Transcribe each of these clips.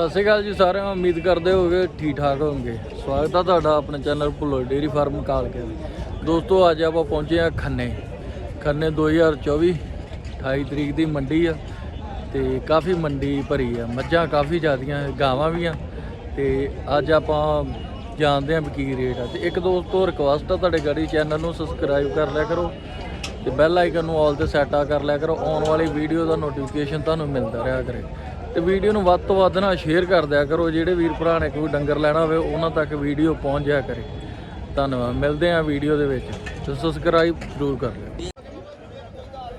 ਸਤਿ ਸ਼੍ਰੀ ਅਕਾਲ ਜੀ ਸਾਰਿਆਂ ਨੂੰ, ਉਮੀਦ ਕਰਦੇ ਹੋਗੇ ਠੀਕ ਠਾਕ ਹੋਵੋਗੇ। ਸਵਾਗਤ ਆ ਤੁਹਾਡਾ ਆਪਣੇ ਚੈਨਲ ਭੁੱਲੋ ਡੇਰੀ ਫਾਰਮ ਕਾਲ ਕੇ ਦੋਸਤੋ, ਅੱਜ ਆਪਾਂ ਪਹੁੰਚੇ ਆ ਖੰਨੇ। ਖੰਨੇ 2024 28 ਤਰੀਕ ਦੀ ਮੰਡੀ ਆ ਤੇ ਕਾਫੀ ਮੰਡੀ ਭਰੀ ਆ। ਮੱਝਾਂ ਕਾਫੀ ਜ਼ਿਆਦੀਆਂ, ਗਾਵਾਂ ਵੀ ਆ ਤੇ ਅੱਜ ਆਪਾਂ ਜਾਣਦੇ ਆ ਵੀ ਕੀ ਰੇਟ ਆ। ਤੇ ਇੱਕ ਦੋਸਤੋ ਰਿਕਵੈਸਟ ਆ ਤੁਹਾਡੇ ਗਾੜੀ ਚੈਨਲ ਨੂੰ ਸਬਸਕ੍ਰਾਈਬ ਕਰ ਲਿਆ ਕਰੋ ਤੇ ਬੈਲ ਆਈਕਨ ਨੂੰ ਆਲ ਤੇ ਸੈੱਟ ਆ ਕਰ ਲਿਆ ਕਰੋ। ਆਉਣ ਵਾਲੀ ਵੀਡੀਓ ਦਾ ਨੋਟੀਫਿਕੇਸ਼ਨ ਤੁਹਾਨੂੰ ਮਿਲਦਾ ਰਿਹਾ ਕਰੇ। ਤੇ ਵੀਡੀਓ ਨੂੰ ਵੱਧ ਤੋਂ ਵੱਧ ਨਾ ਸ਼ੇਅਰ ਕਰ ਦਿਆ ਕਰੋ, ਜਿਹੜੇ ਵੀਰ ਭਰਾ ਨੇ ਕੋਈ ਡੰਗਰ ਲੈਣਾ ਹੋਵੇ, ਉਹਨਾਂ ਤੱਕ ਵੀਡੀਓ ਪਹੁੰਚ ਜਾਇਆ ਕਰੇ। ਧੰਨਵਾਦ। ਮਿਲਦੇ ਆ ਵੀਡੀਓ ਦੇ ਵਿੱਚ। ਤੇ ਸਬਸਕ੍ਰਾਈਬ ਜ਼ਰੂਰ ਕਰ ਲਿਓ।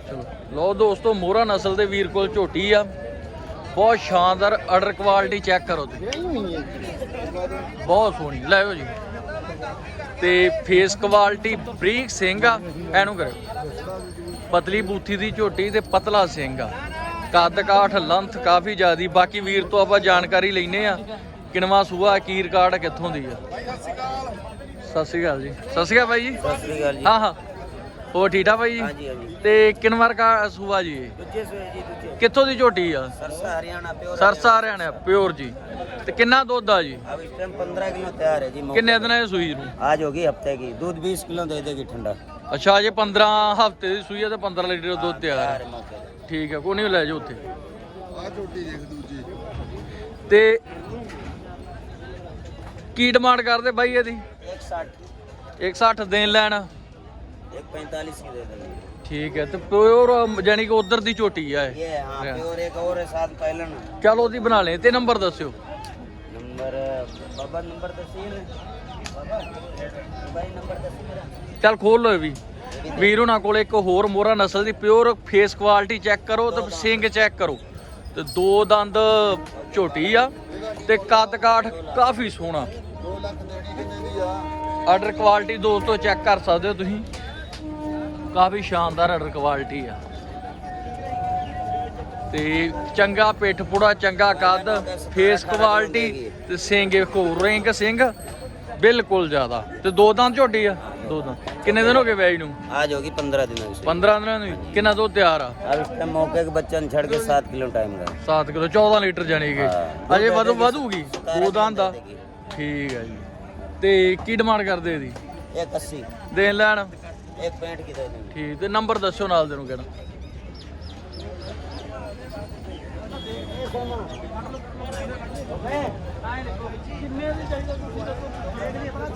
ਚਲੋ। ਲਓ ਦੋਸਤੋ, ਮੋਹਰਾ ਨਸਲ ਦੇ ਵੀਰ ਕੋਲ ਝੋਟੀ ਆ। ਬਹੁਤ ਸ਼ਾਨਦਾਰ ਆਰਡਰ ਕੁਆਲਿਟੀ ਚੈੱਕ ਕਰੋ ਤੁਸੀਂ। ਬਹੁਤ ਸੋਹਣੀ। ਲੈਓ ਜੀ। ਤੇ ਫੇਸ ਕੁਆਲਿਟੀ ਬਰੀਕ ਸਿੰਘ ਆ, ਐਨੂੰ ਕਰਿਓ। ਪਤਲੀ ਬੂਥੀ ਦੀ ਝੋਟੀ ਤੇ ਪਤਲਾ ਸਿੰਘ ਆ। ਕੱਦ ਕਾਠ ਲੰਥ ਕਾਫੀ ਜ਼ਿਆਦੀ ਬਾਕੀ ਵੀਰ ਤੋਂ ਆਪਾਂ ਜਾਣਕਾਰੀ ਲੈਨੇ ਆ ਕਿਨਵਾ ਸੂਆ ਕੀ ਰਿਕਾਰਡ ਕਿੱਥੋਂ ਦੀ ਆ ਸਤਿ ਸ਼੍ਰੀ ਅਕਾਲ ਜੀ ਸਤਿ ਸ਼੍ਰੀ ਅਕਾਲ ਬਾਈ ਜੀ ਸਤਿ ਸ੍ਰੀ ਅਕਾਲ ਜੀ ਹਾਂ ਹਾਂ ਹੋਰ ਠੀਕ ਠਾਕ ਬਾਈ ਜੀ ਹਾਂਜੀ ਹਾਂਜੀ ਤੇ ਕਿਨਵਾਰ ਕਾ ਸੂਆ ਜੀ ਇਹ? ਦੂਜੇ ਸੋਏ ਜੀ ਦੂਜੇ ਕਿੱਥੋਂ ਦੀ ਝੋਟੀ ਆ सरसा हरियाणा प्योर ਸਰਸਾ ਹਰਿਆਣਾ ਪਿਓਰ ਜੀ ਤੇ ਕਿੰਨਾ ਦੁੱਧ ਆ ਜੀ अब इस टाइम पंद्रह किलो तैयार है जी मौके ਕਿੰਨੇ ਦਿਨਾਂ ਦੀ ਸੂਈ ਨੂੰ पे। आज होगी हफ्ते की दूध बीस किलो दे देगी ठंडा ਅੱਛਾ ਜੇ 15 ਹਫ਼ਤੇ ਦੀ ਸੂਈ ਆ ਤੇ 15 ਲੀਟਰ ਦੁੱਧ ਤਿਆਰ तैयार ਹੈ है मौके पे। ਠੀਕ ਹੈ ਕੋਈ ਨਹੀਂ ਲੈ ਜਾਓ ਉੱਥੇ ਆ ਝੋਟੀ ਦੇਖ ਦੂਜੀ ਤੇ ਕੀ ਡਿਮਾਂਡ ਕਰਦੇ ਬਾਈ ਇਹਦੀ एक साठ 160 ਦੇਣ ਲੈਣ एक पैंतालीस की दे देंगे ਠੀਕ ਹੈ ਤੇ ਪਿਓਰ ਜਾਨੀ ਕਿ ਉਧਰ ਦੀ ਝੋਟੀ ਆ ਇਹ ये हाँ प्योर एक और है साथ पैलन ਚਲ ਉਹਦੀ ਬਣਾ ਲੈ ਤੇ ਨੰਬਰ ਦੱਸਿਓ नंबर बाबा नंबर तहसील बाबा भाई नंबर तहसील ਚੱਲ ਖੋਲ ਲਓ ਇਹ ਵੀ। ਵੀਰ ਉਹਨਾਂ ਕੋਲ ਇੱਕ ਹੋਰ ਮੋਹਰਾ ਨਸਲ ਦੀ ਪਿਓਰ ਫੇਸ ਕੁਆਲਿਟੀ ਚੈੱਕ ਕਰੋ ਤੇ ਸਿੰਗ ਚੈੱਕ ਕਰੋ। ਤੇ ਦੋ ਦੰਦ ਝੋਟੀ ਆ ਤੇ ਕੱਦ ਕਾਠ ਕਾਫੀ ਸੋਹਣਾ। 2 ਲੱਖ ਦੇਣੀ ਕਿੰਨੇ ਦੀ ਆ ਆਰਡਰ ਕੁਆਲਿਟੀ ਦੋਸਤੋ ਚੈੱਕ ਕਰ ਸਕਦੇ ਹੋ ਤੁਸੀਂ। ਕਾਫੀ ਸ਼ਾਨਦਾਰ ਆਰਡਰ ਕੁਆਲਿਟੀ ਆ। ਤੇ ਚੰਗਾ ਪਿੱਠ ਪੂੜਾ, ਚੰਗਾ ਕੱਦ ਫੇਸ ਕੁਆਲਿਟੀ ਤੇ ਸਿੰਘ ਵੇਖੋ ਰਿੰਗ ਸਿੰਘ ਬਿਲਕੁਲ ਜ਼ਿਆਦਾ। ਤੇ ਦੋ ਦੰਦ ਝੋਟੀ ਆ। ਦੋ ਦੰਦ ਕਿੰਨੇ ਦਿਨ ਹੋ ਗਏ ਵੈਜ ਨੂੰ आज होगी पंद्रह दिनों की 15 ਦਿਨਾਂ ਨੂੰ ਕਿੰਨਾ ਦੁੱਧ ਤਿਆਰ ਆ अब इस टाइम मौके के बच्चा छड़ के सात किलो टाइम का 7 ਕਿਲੋ 14 ਲੀਟਰ ਜਾਣੀ ਕਿ ਹਾਂ। ਅਜੇ ਵਧੂ ਵਧੂਗੀ ਸਤਾਰਾਂ ਦੋ ਦੰਦ ਦਾ ਦੇ ਦੇਗੀ। ਠੀਕ ਹੈ ਜੀ ਤੇ ਕੀ ਡਿਮਾਂਡ ਕਰਦੇ ਇਹਦੀ एक अस्सी ਦੇਣ ਲੈਣ एक पैंठ की दे देंगे ਠੀਕ ਤੇ ਨੰਬਰ ਦੱਸਿਓ ਨਾਲ ਦੇ ਨੂੰ ਕਿਹੜਾ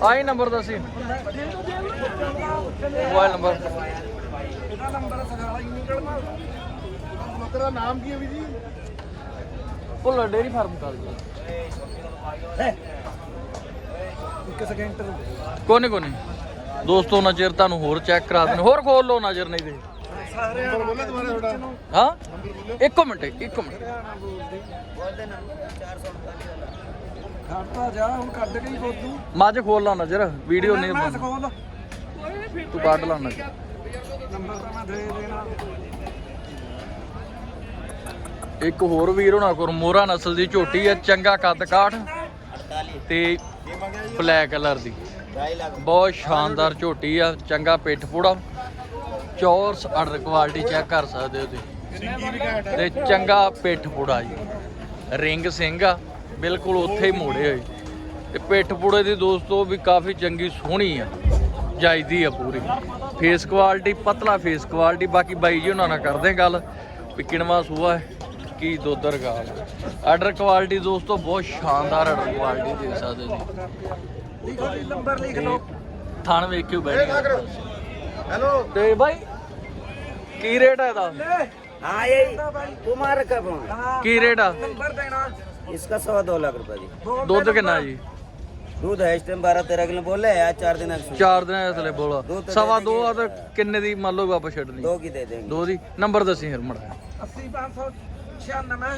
ਆਈ ਨੰਬਰ ਦੱਸੀ ਮੋਬਾਈਲ ਨੰਬਰ। ਤੇਰਾ ਨਾਮ ਕੀ ਹੈ ਵੀ ਜੀ? ਭੁੱਲਰ ਡੇਰੀ ਫਾਰਮ ਕਰ ਜੀ ਇੱਕ ਸਕਿੰਟ ਕੋਨੇ ਕੋਨੇ ਦੋਸਤੋ ਨਜ਼ਰ ਤੁਹਾਨੂੰ ਹੋਰ ਚੈੱਕ ਕਰਾ ਦੇਣ। ਹੋਰ ਖੋਲ ਲਓ ਨਜ਼ਰ ਨਹੀਂ ਬੋਲੇ ਤੁਹਾਡਾ। ਹਾਂ? ਇੱਕ ਮਿੰਟ ਇੱਕ ਮਿੰਟ। ਖੜਤਾ ਜਾ ਹੁਣ ਕੱਢ ਕੇ ਹੀ ਬੋਦੂ ਮੱਝ ਖੋਲ ਲਾ ਨਜ਼ਰ ਵੀਡੀਓ ਨਹੀਂ ਮੈਂ ਤੂੰ ਕੱਢ ਲਾ ਨਜ਼ਰ। ਇੱਕ ਹੋਰ ਵੀਰ ਹੋਣਾ ਕੋਲ ਮੋਰਾ ਨਸਲ ਦੀ ਝੋਟੀ ਹੈ ਚੰਗਾ ਕੱਦ ਕਾਠ ਤੇ ਬਲੈਕ ਕਲਰ ਦੀ। ਬਹੁਤ ਸ਼ਾਨਦਾਰ ਝੋਟੀ ਆ ਚੰਗਾ ਪਿੱਠ ਪੂੜਾ। ਚੌਰਸ ਅਡਰ ਕੁਆਲਿਟੀ ਚੈੱਕ ਕਰ ਸਕਦੇ ਹੋ ਤੁਸੀਂ। ਤੇ ਚੰਗਾ ਪਿੱਠ ਪੂੜਾ ਜੀ। ਰਿੰਗ ਸਿੰਘ ਆ। ਬਿਲਕੁਲ ਉੱਥੇ ਹੀ ਮੋੜੇ ਹੋਏ। ਤੇ ਪਿੱਠਪੂੜੇ ਦੀ ਦੋਸਤੋ ਵੀ ਕਾਫੀ ਚੰਗੀ ਸੋਹਣੀ ਆ ਜਾਇਦੀ ਆ ਪੂਰੀ। ਫੇਸ ਕੁਆਲਿਟੀ ਪਤਲਾ ਫੇਸ ਕੁਆਲਿਟੀ ਬਾਕੀ ਬਾਈ ਜੀ ਉਹਨਾਂ ਨਾਲ ਕਰਦੇ ਗੱਲ ਵੀ ਕਿਣਵਾ ਸੂਆ ਕੀ ਦੋਦਰ ਗਾਲ ਆਰਡਰ ਕੁਆਲਿਟੀ ਦੋਸਤੋ ਬਹੁਤ ਸ਼ਾਨਦਾਰ ਆਰਡਰ ਕੁਆਲਿਟੀ ਦੇ ਸਕਦੇ ਜੀ ਲਿਖੋ ਜੀ ਨੰਬਰ ਲਿਖ ਲਓ ਥਾਣ ਵੇਖਿਓ ਬੈਠ ਹੈਲੋ। ਤੇ ਬਾਈ ਕੀ ਰੇਟ ਹੈ ਦਾ ਹਾਂ ਇਹ ਉਮਰ ਕਾ ਕੀ ਰੇਟ ਆ? ਨੰਬਰ ਦੇਣਾ। इसका सवा दो लाख रुपए जी ਦੁੱਧ ਕਿੰਨਾ ਜੀ दूध है इस टाइम बारह तेरह किलो बोले आज चार दिन से ਚਾਰ ਦਿਨਾਂ ਦੇ ਥਲੇ ਬੋਲਾ ਸਵਾ ਸਵਾ ਦੋ ਆ ਤਾਂ ਕਿੰਨੇ ਦੀ ਮੰਨ ਲਓ ਆਪਾਂ ਛੱਡਣੀ दो की दे देंगे ਦੋ ਦੀ ਨੰਬਰ ਦੱਸੀ ਫਿਰ ਮੜਾ 80596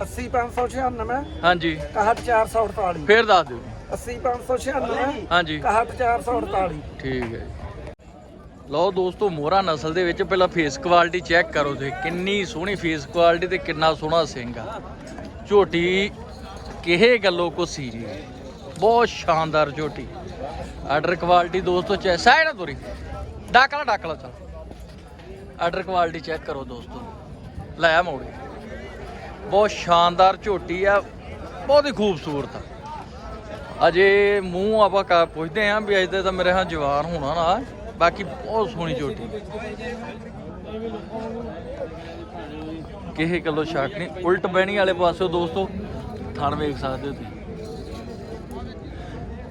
80596 ਹਾਂਜੀ 61448 ਫੇਰ ਦੱਸ ਦਿਓ 80596 ਹਾਂਜੀ 61448 ਠੀਕ ਹੈ ਜੀ। ਲਓ ਦੋਸਤੋ ਮੋਹਰਾ ਨਸਲ ਦੇ ਵਿੱਚ ਪਹਿਲਾਂ ਫੇਸ ਕੁਆਲਿਟੀ ਚੈੱਕ ਕਰੋ ਤੁਸੀਂ ਕਿੰਨੀ ਸੋਹਣੀ ਫੇਸ ਕੁਆਲਿਟੀ ਤੇ ਕਿੰਨਾ ਸੋਹਣਾ ਸਿੰਘ ਆ ਝੋਟੀ ਕਿਹੇ ਗੱਲੋਂ ਕੋ ਸੀਰੀ ਬਹੁਤ ਸ਼ਾਨਦਾਰ ਝੋਟੀ। ਆਰਡਰ ਕੁਆਲਿਟੀ ਦੋਸਤੋ ਚੈ ਸਾਈਡ ਨਾ ਤੋਰੀ ਡਾਕਲਾ ਡਾਕਲਾ ਚਲ। ਆਰਡਰ ਕੁਆਲਿਟੀ ਚੈੱਕ ਕਰੋ ਦੋਸਤੋ। ਲੈ ਆ ਮੋੜੀ। ਬਹੁਤ ਸ਼ਾਨਦਾਰ ਝੋਟੀ ਆ। ਬਹੁਤ ਹੀ ਖੂਬਸੂਰਤ ਆ। ਅਜੇ ਮੂੰਹ ਆਪਾਂ ਕਾ ਪੁੱਛਦੇ ਆਂ ਵੀ ਅਜੇ ਤਾਂ ਮੇਰੇ ਹਾਂ ਜਵਾਨ ਹੋਣਾ ਨਾ। ਬਾਕੀ ਬਹੁਤ ਸੋਹਣੀ ਝੋਟੀ। ਕਿਸੇ ਕਿਲੋ ਸ਼ੱਕ ਨਹੀਂ। ਉਲਟ ਬਹਿਣੀ ਵਾਲੇ ਪਾਸੋਂ ਦੋਸਤੋ ਥਣ ਵੇਖ ਸਕਦੇ ਹੋ ਤੁਸੀਂ।